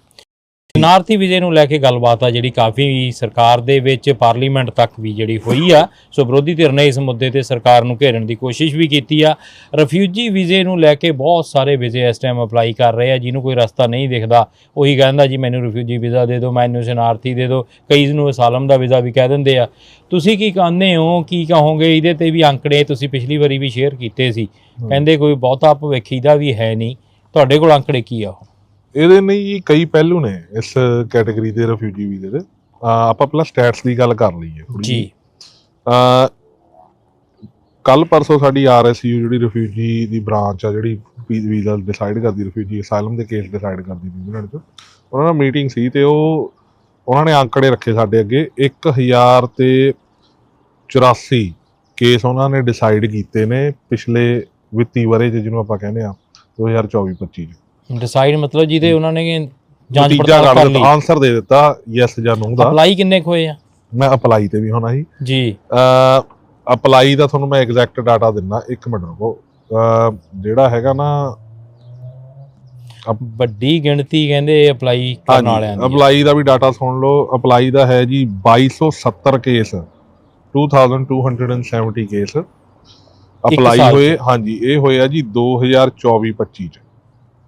ਨਾਰਥੀ ਵਿਜੇ ਨੂੰ ਲੈ ਕੇ ਗੱਲਬਾਤ ਆ ਜਿਹੜੀ ਕਾਫੀ ਸਰਕਾਰ ਦੇ ਵਿੱਚ ਪਾਰਲੀਮੈਂਟ ਤੱਕ ਵੀ ਜਿਹੜੀ ਹੋਈ ਆ। ਸੋ ਵਿਰੋਧੀ ਧਿਰ ਨੇ ਇਸ ਮੁੱਦੇ ਤੇ ਸਰਕਾਰ ਨੂੰ ਘੇਰਨ ਦੀ ਕੋਸ਼ਿਸ਼ ਵੀ ਕੀਤੀ ਆ। ਰਿਫਿਊਜੀ ਵੀਜ਼ੇ ਨੂੰ ਲੈ ਕੇ ਬਹੁਤ ਸਾਰੇ ਵੀਜ਼ੇ ਇਸ ਟਾਈਮ ਅਪਲਾਈ ਕਰ ਰਹੇ ਆ ਜਿਹਨੂੰ ਕੋਈ ਰਸਤਾ ਨਹੀਂ ਦਿਖਦਾ। ਉਹੀ ਕਹਿੰਦਾ ਜੀ ਮੈਨੂੰ ਰਿਫਿਊਜੀ ਵੀਜ਼ਾ ਦੇ ਦਿਓ ਮੈਨੂੰ ਸ਼ਰਨਾਰਥੀ ਦੇ ਦਿਓ। ਕਈ ਨੂੰ ਅਸਾਲਮ ਦਾ ਵੀਜ਼ਾ ਵੀ ਕਹਿ ਦਿੰਦੇ ਆ। ਤੁਸੀਂ ਕੀ ਕਹਿੰਦੇ ਹੋ? ਕੀ ਕਹੋਗੇ? ਇਹਦੇ ਤੇ ਵੀ ਅੰਕੜੇ ਤੁਸੀਂ ਪਿਛਲੀ ਵਾਰੀ ਵੀ ਸ਼ੇਅਰ ਕੀਤੇ ਸੀ। ਕਹਿੰਦੇ ਕੋਈ ਬਹੁਤਾ ਭਵਿੱਖੀ ਦਾ ਵੀ ਹੈ ਨਹੀਂ। ਤੁਹਾਡੇ ਕੋਲ ਅੰਕੜੇ ਕੀ ਆ ਉਹ? ਇਹਦੇ ਜੀ ਕਈ ਪਹਿਲੂ ਨੇ ਇਸ ਕੈਟਾਗਰੀ ਦੇ ਰਿਫਿਊਜੀ ਵੀਜ਼ੇ ਦੇ। ਆਪਾਂ ਪਹਿਲਾਂ ਸਟੈਟਸ ਦੀ ਗੱਲ ਕਰ ਲਈਏ ਜੀ। ਅ ਕੱਲ ਪਰਸੋਂ ਸਾਡੀ ਆਰਐਸਯੂ ਜਿਹੜੀ ਰਿਫਿਊਜੀ ਦੀ ਬ੍ਰਾਂਚ ਆ ਜਿਹੜੀ ਵੀਜ਼ਾ ਡਿਸਾਈਡ ਕਰਦੀ ਰਿਫਿਊਜੀ ਅਸਾਈਲਮ ਦੇ ਕੇਸ ਡਿਸਾਈਡ ਕਰਦੀ ਨਿਊਜ਼ੀਲੈਂਡ 'ਚ ਉਹਨਾਂ ਨਾਲ ਮੀਟਿੰਗ ਸੀ ਤੇ ਉਹ ਉਹਨਾਂ ਨੇ ਅੰਕੜੇ ਰੱਖੇ ਸਾਡੇ ਅੱਗੇ। 1000 ਤੇ 84 ਕੇਸ ਉਹਨਾਂ ਨੇ ਡਿਸਾਈਡ ਕੀਤੇ ਨੇ ਪਿਛਲੇ ਵਿੱਤੀ ਵਰੇ ਜਿਹਨੂੰ ਆਪਾਂ ਕਹਿੰਦੇ ਆ 2024-25 'ਚ। ਡਿਸਾਈਡ ਮਤਲਬ ਜਿਹਦੇ ਉਹਨਾਂ ਨੇ ਜਾਂਚ ਨਤੀਜਾ ਪੜਤਾਲ ਕਰ ਕਰ ਲਈ। ਦਿੱਤਾ ਆਨਸਰ ਦੇ ਦਿੱਤਾ ਯੈਸ ਜਾਂ ਨੋ ਦਾ। ਅਪਲਾਈ ਕਿੰਨੇ ਹੋਏ ਆ? ਮੈਂ ਅਪਲਾਈ ਤੇ ਵੀ ਹੋਣਾ ਸੀ। ਜੀ। ਅਪਲਾਈ ਦਾ ਤੁਹਾਨੂੰ ਮੈਂ ਐਗਜ਼ੈਕਟ ਡਾਟਾ ਦਿੰਦਾ ਇੱਕ ਮਿੰਟ ਰੁਕੋ। ਅਹ ਜਿਹੜਾ ਹੈਗਾ ਨਾ ਵੱਡੀ ਗਿਣਤੀ ਕਹਿੰਦੇ ਅਪਲਾਈ ਕਰਨ ਵਾਲਿਆਂ ਦੀ ਅਪਲਾਈ ਦਾ ਵੀ ਡਾਟਾ ਸੁਣ ਲਓ। ਅਪਲਾਈ ਦਾ ਹੈ ਜੀ 2270 ਕੇਸ 2270 ਕੇਸ ਅਪਲਾਈ ਸਾਲ 'ਚ। ਹੋਏ ਹਾਂਜੀ ਇਹ ਹੋਇਆ ਜੀ 2024-25 ਚ।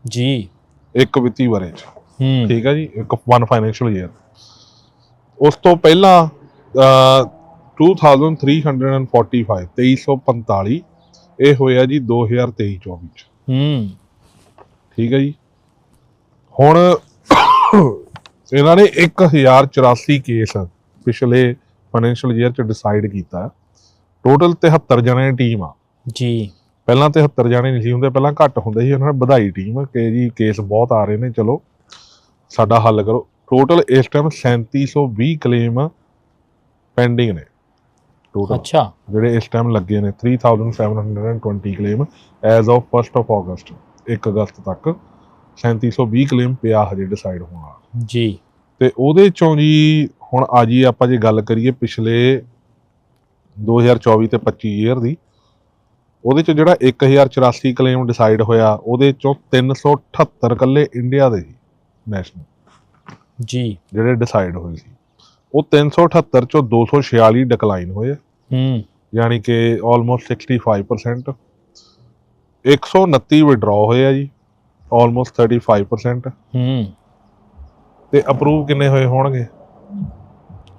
ਜੀ। ਇੱਕ ਵਿੱਤੀ ਵਰੇ ਚ। ਹੂੰ। ਠੀਕ ਹੈ ਜੀ ਇੱਕ ਵਨ ਫਾਈਨੈਂਸ਼ੀਅਲ ਈਅਰ ਉਸ ਤੋਂ ਪਹਿਲਾਂ ਅਹ, 2345 2345 ਇਹ ਹੋਇਆ ਜੀ 2023-24 ਚ। ਹੂੰ। ਠੀਕ ਹੈ ਜੀ। ਹੁਣ ਇਹਨਾਂ ਨੇ 1084 ਕੇਸ ਪਿਛਲੇ ਫਾਈਨੈਂਸ਼ੀਅਲ ਈਅਰ ਚ ਡਿਸਾਈਡ ਕੀਤਾ। ਟੋਟਲ 73 ਜਣੇ ਟੀਮ ਆ। ਜੀ। ਪਹਿਲਾਂ 73 ਜਣੇ ਨਹੀਂ ਸੀ ਹੁੰਦੇ ਪਹਿਲਾਂ ਘੱਟ ਹੁੰਦੇ ਸੀ ਉਹਨਾਂ ਨੇ ਵਧਾਈ ਟੀਮ ਕਿ ਜੀ ਕੇਸ ਬਹੁਤ ਆ ਰਹੇ ਨੇ ਚਲੋ ਸਾਡਾ ਹੱਲ ਕਰੋ। ਟੋਟਲ ਇਸ ਟਾਈਮ 3720 ਕਲੇਮ ਪੈਂਡਿੰਗ ਨੇ। ਟੋਟਲ ਅੱਛਾ। ਜਿਹੜੇ ਇਸ ਟਾਈਮ ਲੱਗੇ ਨੇ 3720 claim as of 1st of ਅਗਸਤ 1 ਅਗਸਤ ਤੱਕ 3720 ਕਲੇਮ ਪਿਆ ਹਜੇ ਡਿਸਾਈਡ ਹੋਣਾ ਜੀ। ਤੇ ਉਹਦੇ ਚੋਂ ਜੀ ਹੁਣ ਆ ਜੀ ਆਪਾਂ ਜੇ ਗੱਲ ਕਰੀਏ ਪਿਛਲੇ 2024 ਤੇ 25 ਈਅਰ ਦੀ ਉਹਦੇ ਚ ਜਿਹੜਾ 1084 ਕਲੇਮ ਡਿਸਾਈਡ ਹੋਇਆ ਉਹਦੇ ਚੋਂ 378 ਕੱਲੇ ਇੰਡੀਆ ਦੇ ਸੀ ਨੈਸ਼ਨਲ ਜੀ। ਜਿਹੜੇ ਡਿਸਾਈਡ ਹੋਏ ਸੀ। ਉਹ 378 ਚੋਂ 246 ਡਿਕਲਾਈਨ ਹੋਏ ਹੂੰ। ਯਾਨੀ ਕਿ ਆਲਮੋਸਟ 65% 129 ਵਿਡਰਾ ਹੋਏ ਆ ਜੀ ਆਲਮੋਸਟ 35% ਹੂੰ। ਤੇ ਅਪਰੂਵ ਕਿੰਨੇ ਹੋਏ ਹੋਣਗੇ?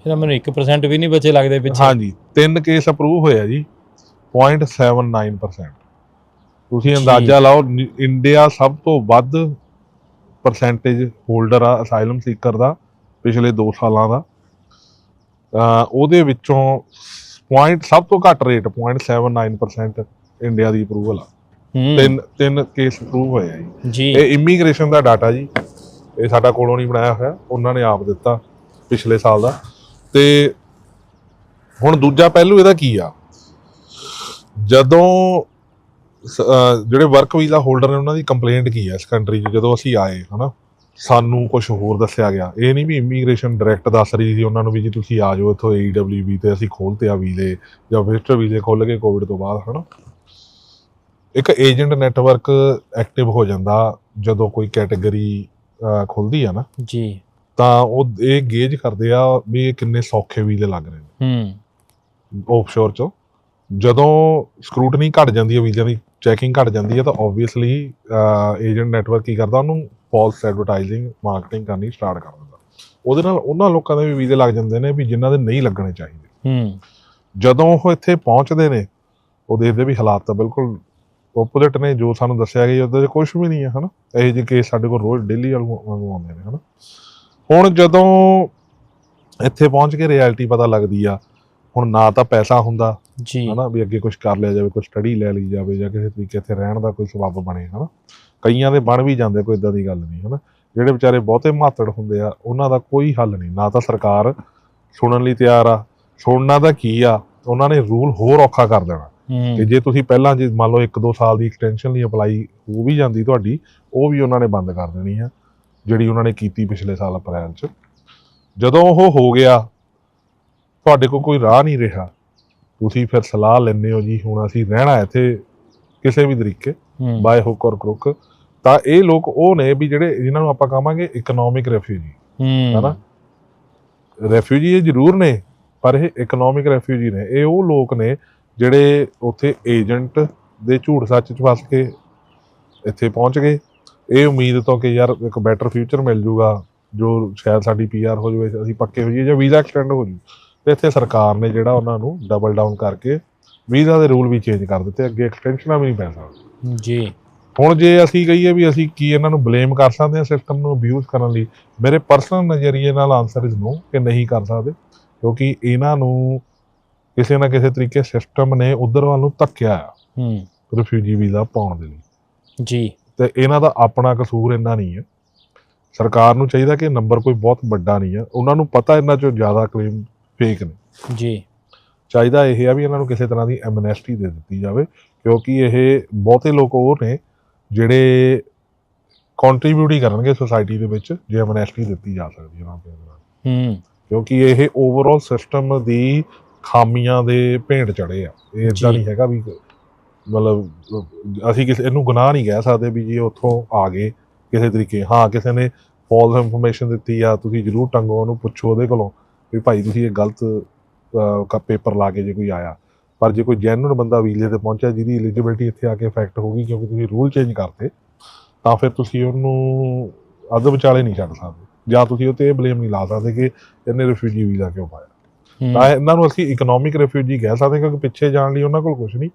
ਇਹਦਾ ਮੈਨੂੰ 1% ਵੀ ਨਹੀਂ ਬਚੇ ਲੱਗਦੇ ਪਿੱਛੇ। ਹਾਂਜੀ ਤਿੰਨ ਕੇਸ ਅਪਰੂਵ ਹੋਏ ਆ ਜੀ। 0.79% ਤੁਸੀਂ। ਅੰਦਾਜ਼ਾ ਲਾਓ ਇੰਡੀਆ ਸਭ ਤੋਂ ਵੱਧ ਪਰਸੈਂਟੇਜ ਹੋਲਡਰ ਆ ਅਸਾਈਲਮ ਸੀਕਰ ਦਾ ਪਿਛਲੇ 2 ਸਾਲਾਂ ਦਾ। ਉਹਦੇ ਵਿੱਚੋਂ ਪੁਆਇੰਟ ਸਭ ਤੋਂ ਘੱਟ ਰੇਟ 0.79% ਇੰਡੀਆ ਦੀ ਅਪਰੂਵਲ ਆ। ਤਿੰਨ ਤਿੰਨ ਕੇਸ ਅਪਰੂਵ ਹੋਏ ਆ ਜੀ। ਇਹ ਇਮੀਗ੍ਰੇਸ਼ਨ ਦਾ ਡਾਟਾ ਜੀ। ਇਹ ਸਾਡਾ ਕੋਲੋਂ ਨਹੀਂ ਬਣਾਇਆ ਹੋਇਆ ਉਹਨਾਂ ਨੇ ਆਪ ਦਿੱਤਾ ਪਿਛਲੇ ਸਾਲ ਦਾ। ਤੇ ਹੁਣ ਦੂਜਾ ਪਹਿਲੂ ਇਹਦਾ ਕੀ ਆ? ਜਦੋਂ ਜਿਹੜੇ ਵਰਕ ਵੀਜ਼ਾ ਹੋਲਡਰ ਨੇ ਉਹਨਾਂ ਦੀ ਕੰਪਲੇਂਟ ਕੀ ਹੈ ਇਸ ਕੰਟਰੀ 'ਚ ਜਦੋਂ ਅਸੀਂ ਆਏ ਹਨਾ? ਸਾਨੂੰ ਕੁਝ ਹੋਰ ਦੱਸਿਆ ਗਿਆ। ਇਹ ਨਹੀਂ ਵੀ ਇਮੀਗ੍ਰੇਸ਼ਨ ਡਾਇਰੈਕਟ ਦੱਸ ਰਹੀ ਸੀ ਉਹਨਾਂ ਨੂੰ ਵੀ ਜੀ ਤੁਸੀਂ ਆ ਜਾਓ ਇੱਥੋਂ ਏਡਬਲਯੂਬੀ ਤੇ ਅਸੀਂ ਖੋਲਤੇ ਆ ਵੀਜ਼ੇ ਜਾਂ ਵਿਜ਼ਟਰ ਵੀਜ਼ੇ ਖੁੱਲ ਗਏ ਕੋਵਿਡ ਤੋਂ ਬਾਅਦ ਹਨਾ? ਇੱਕ ਏਜੰਟ ਨੈਟਵਰਕ ਐਕਟਿਵ ਹੋ ਜਾਂਦਾ ਜਦੋਂ ਕੋਈ ਕੈਟਾਗਰੀ ਖੁੱਲਦੀ ਆ ਨਾ। ਜੀ। ਤਾਂ ਉਹ ਇਹ ਗੇਜ ਕਰਦੇ ਆ ਵੀ ਇਹ ਕਿੰਨੇ ਸੌਖੇ ਵੀਜ਼ੇ ਲੱਗ ਰਹੇ ਨੇ। ਹੂੰ। ਆਫਸ਼ੋਰ ਚੋਂ। ਜਦੋਂ ਸਕਰੂਟਨੀ ਘਟ ਜਾਂਦੀ ਹੈ ਵੀਜ਼ਿਆਂ ਦੀ ਚੈਕਿੰਗ ਘਟ ਜਾਂਦੀ ਹੈ ਤਾਂ ਆਬਵੀਅਸਲੀ ਏਜੰਟ ਨੈਟਵਰਕ ਕੀ ਕਰਦਾ ਉਹਨੂੰ ਫਾਲਸ ਐਡਵਰਟਾਈਜ਼ਿੰਗ ਮਾਰਕੀਟਿੰਗ ਕਰਨੀ ਸਟਾਰਟ ਕਰ ਦਿੰਦਾ। ਉਹਦੇ ਨਾਲ ਉਹਨਾਂ ਲੋਕਾਂ ਦੇ ਵੀ ਵੀਜ਼ੇ ਲੱਗ ਜਾਂਦੇ ਨੇ ਵੀ ਜਿਨ੍ਹਾਂ ਦੇ ਨਹੀਂ ਲੱਗਣੇ ਚਾਹੀਦੇ। ਹੂੰ। ਜਦੋਂ ਉਹ ਇੱਥੇ ਪਹੁੰਚਦੇ ਨੇ ਉਹ ਦੇਖਦੇ ਵੀ ਹਾਲਾਤ ਤਾਂ ਬਿਲਕੁਲ ਓਪੋਜ਼ਿਟ ਨੇ ਜੋ ਸਾਨੂੰ ਦੱਸਿਆ ਗਿਆ ਉਹਦੇ ਕੁਝ ਵੀ ਨਹੀਂ ਹੈ ਹਨਾ? ਇਹੋ ਜਿਹੇ ਕੇਸ ਸਾਡੇ ਕੋਲ ਰੋਜ਼ ਡੇਲੀ ਵਾਂਗੂ ਆਉਂਦੇ ਨੇ ਹਨਾ? ਹੁਣ ਜਦੋਂ ਇੱਥੇ ਪਹੁੰਚ ਕੇ ਰਿਐਲਿਟੀ ਪਤਾ ਲੱਗਦੀ ਆ ਹੁਣ ਨਾ ਤਾਂ ਪੈਸਾ ਹੁੰਦਾ ਜੀ। ਹਨਾ ਵੀ ਅੱਗੇ ਕੁਝ ਕਰ ਲਿਆ ਜਾਵੇ ਕੋਈ ਸਟੱਡੀ ਲੈ ਲਈ ਜਾਵੇ ਜਾਂ ਕਿਸੇ ਤਰੀਕੇ ਇੱਥੇ ਰਹਿਣ ਦਾ ਕੋਈ ਸਬੱਬ ਬਣੇ ਹਨਾ। ਕਈਆਂ ਦੇ ਬਣ ਵੀ ਜਾਂਦੇ ਕੋਈ ਇਦਾਂ ਦੀ ਗੱਲ ਨਹੀਂ ਹਨਾ। ਜਿਹੜੇ ਵਿਚਾਰੇ ਬਹੁਤੇ ਮਾਤੜ ਹੁੰਦੇ ਆ ਉਹਨਾਂ ਦਾ ਕੋਈ ਹੱਲ ਨਹੀਂ। ਨਾ ਤਾਂ ਸਰਕਾਰ ਸੁਣਨ ਲਈ ਤਿਆਰ ਆ ਸੁਣਨਾ ਤਾਂ ਕੀ ਆ ਉਹਨਾਂ ਨੇ ਰੂਲ ਹੋਰ ਔਖਾ ਕਰ ਦੇਣਾ। ਕਿ ਜੇ ਤੁਸੀਂ ਪਹਿਲਾਂ ਜੇ ਮੰਨ ਲਓ 1-2 ਸਾਲ ਦੀ ਐਕਸਟੈਂਸ਼ਨ ਲਈ ਅਪਲਾਈ ਹੋ ਵੀ ਜਾਂਦੀ ਤੁਹਾਡੀ ਉਹ ਵੀ ਉਹਨਾਂ ਨੇ ਬੰਦ ਕਰ ਦੇਣੀ ਆ ਜਿਹੜੀ ਉਹਨਾਂ ਨੇ ਕੀਤੀ ਪਿਛਲੇ ਸਾਲ ਅਪ੍ਰੈਲ 'ਚ। ਜਦੋਂ ਉਹ ਹੋ ਗਿਆ ਤੁਹਾਡੇ ਕੋਲ ਕੋਈ ਰਾਹ ਨਹੀਂ ਰਿਹਾ। ਤੁਸੀਂ ਫਿਰ ਸਲਾਹ ਲੈਂਦੇ ਹੋ ਜੀ ਹੁਣ ਅਸੀਂ ਰਹਿਣਾ ਇੱਥੇ ਕਿਸੇ ਵੀ ਤਰੀਕੇ ਬਾਏ ਹੁੱਕ ਔਰ ਕਰੁੱਕ ਤਾਂ ਇਹ ਲੋਕ ਉਹ ਨੇ ਵੀ ਜਿਹੜੇ ਜਿਨ੍ਹਾਂ ਨੂੰ ਆਪਾਂ ਕਹਾਂਗੇ ਇਕਨੋਮਿਕ ਰੈਫਿਊਜੀ ਹੂੰ। ਹਨਾ? ਰੈਫਿਊਜੀ ਇਹ ਜ਼ਰੂਰ ਨੇ ਪਰ ਇਹ ਇਕਨੋਮਿਕ ਰੈਫਿਊਜੀ ਨੇ। ਇਹ ਉਹ ਲੋਕ ਨੇ ਜਿਹੜੇ ਉੱਥੇ ਏਜੰਟ ਦੇ ਝੂਠ ਸੱਚ ਚ ਫਸ ਕੇ ਇੱਥੇ ਪਹੁੰਚ ਗਏ। ਇਹ ਉਮੀਦ ਤੋਂ ਕਿ ਯਾਰ ਇੱਕ ਬੈਟਰ ਫਿਊਚਰ ਮਿਲ ਜੂਗਾ ਜੋ ਸ਼ਾਇਦ ਸਾਡੀ ਪੀਆਰ ਹੋ ਜਾਵੇ ਅਸੀਂ ਪੱਕੇ ਹੋ ਜਾਈਏ ਜਾਂ ਵੀਜ਼ਾ ਐਕਸਟੈਂਡ ਹੋ ਜੂ। ਤੇ ਇੱਥੇ ਸਰਕਾਰ ਨੇ ਜਿਹੜਾ ਉਹਨਾਂ ਨੂੰ ਡਬਲ ਡਾਊਨ ਕਰਕੇ ਵੀਜ਼ਾ ਦੇ ਰੂਲ ਵੀ ਚੇਂਜ ਕਰ ਦਿੱਤੇ ਅੱਗੇ ਐਕਸਟੈਂਸ਼ਨਾਂ ਵੀ ਨਹੀਂ ਪੈ ਸਕਦੀਆਂ ਜੀ। ਹੁਣ ਜੇ ਅਸੀਂ ਕਹੀਏ ਵੀ ਅਸੀਂ ਕੀ ਇਹਨਾਂ ਨੂੰ ਬਲੇਮ ਕਰ ਸਕਦੇ ਹਾਂ ਸਿਸਟਮ ਨੂੰ ਅਬਿਊਜ਼ ਕਰਨ ਲਈ ਮੇਰੇ ਪਰਸਨਲ ਨਜ਼ਰੀਏ ਨਾਲ ਆਨਸਰ ਇਸ ਨੂੰ ਕਿ ਨਹੀਂ ਕਰ ਸਕਦੇ ਕਿਉਂਕਿ ਇਹਨਾਂ ਨੂੰ ਕਿਸੇ ਨਾ ਕਿਸੇ ਤਰੀਕੇ ਸਿਸਟਮ ਨੇ ਉਧਰ ਵੱਲ ਨੂੰ ਧੱਕਿਆ ਹੂੰ। ਰਿਫਿਊਜੀ ਵੀਜ਼ਾ ਪਾਉਣ ਦੇ ਲਈ। ਜੀ। ਤੇ ਇਹਨਾਂ ਦਾ ਆਪਣਾ ਕਸੂਰ ਇੰਨਾ ਨਹੀਂ ਹੈ। ਸਰਕਾਰ ਨੂੰ ਚਾਹੀਦਾ ਕਿ ਨੰਬਰ ਕੋਈ ਬਹੁਤ ਵੱਡਾ ਨਹੀਂ ਹੈ। ਉਹਨਾਂ ਨੂੰ ਪਤਾ ਇਹਨਾਂ ਚੋਂ ਜ਼ਿਆਦਾ ਕਲੇਮ ਫੇਕ ਨੇ। ਜੀ। ਚਾਹੀਦਾ ਇਹ ਆ ਵੀ ਇਹਨਾਂ ਨੂੰ ਕਿਸੇ ਤਰ੍ਹਾਂ ਦੀ ਐਮਨੈਸਟੀ ਦੇ ਦਿੱਤੀ ਜਾਵੇ ਕਿਉਂਕਿ ਇਹ ਬਹੁਤੇ ਲੋਕ ਉਹ ਨੇ ਜਿਹੜੇ ਕੰਟਰੀਬਿਊਟ ਹੀ ਕਰਨਗੇ ਸੋਸਾਇਟੀ ਦੇ ਵਿੱਚ ਜੇ ਐਮਨੈਸਟੀ ਦਿੱਤੀ ਜਾ ਸਕਦੀ ਹੈ ਉਹਨਾਂ ਦੇ ਨਾਲ। ਹੂੰ। ਕਿਉਂਕਿ ਇਹ ਓਵਰਆਲ ਸਿਸਟਮ ਦੀ ਖਾਮੀਆਂ ਦੇ ਭੇਂਟ ਚੜੇ ਆ। ਇਹ ਇਦਾਂ। ਨਹੀਂ ਹੈਗਾ ਵੀ ਮਤਲਬ ਅਸੀਂ ਕਿਸੇ ਇਹਨੂੰ ਗੁਨਾਹ ਨਹੀਂ ਕਹਿ ਸਕਦੇ ਵੀ ਜੀ ਉੱਥੋਂ ਆ ਗਏ ਕਿਸੇ ਤਰੀਕੇ। ਹਾਂ ਕਿਸੇ ਨੇ ਫਾਲਸ ਇਨਫੋਰਮੇਸ਼ਨ ਦਿੱਤੀ ਆ ਤੁਸੀਂ ਜ਼ਰੂਰ ਟੰਗੋ ਉਹਨੂੰ ਪੁੱਛੋ ਉਹਦੇ ਕੋਲੋਂ। ਵੀ ਭਾਈ ਤੁਸੀਂ ਇਹ ਗਲਤ ਕਾ ਪੇਪਰ ਲਾ ਕੇ ਜੇ ਕੋਈ ਆਇਆ। ਪਰ ਜੇ ਕੋਈ ਜੈਨੂਨ ਬੰਦਾ ਵੀਜ਼ੇ ਤੇ ਪਹੁੰਚਿਆ ਜਿਹਦੀ ਐਲੀਜੀਬਿਲਟੀ ਇੱਥੇ ਆ ਕੇ ਇਫੈਕਟ ਹੋ ਗਈ ਕਿਉਂਕਿ ਤੁਸੀਂ ਰੂਲ ਚੇਂਜ ਕਰਤੇ ਤਾਂ ਫਿਰ ਤੁਸੀਂ ਉਹਨੂੰ ਅੱਧ ਵਿਚਾਲੇ ਨਹੀਂ ਛੱਡ ਸਕਦੇ। ਜਾਂ ਤੁਸੀਂ ਉਹ ਤੇ ਇਹ ਬਲੇਮ ਨਹੀਂ ਲਾ ਸਕਦੇ ਕਿ ਇਹਨੇ ਰਿਫਿਊਜੀ ਵੀਜ਼ਾ ਕਿਉਂ ਪਾਇਆ। ਤਾਂ ਇਹਨਾਂ ਨੂੰ ਅਸੀਂ ਇਕਨੋਮਿਕ ਰਿਫਿਊਜੀ ਕਹਿ ਸਕਦੇ ਕਿਉਂਕਿ ਪਿੱਛੇ ਜਾਣ ਲਈ ਉਹਨਾਂ ਕੋਲ ਕੁਝ ਨਹੀਂ।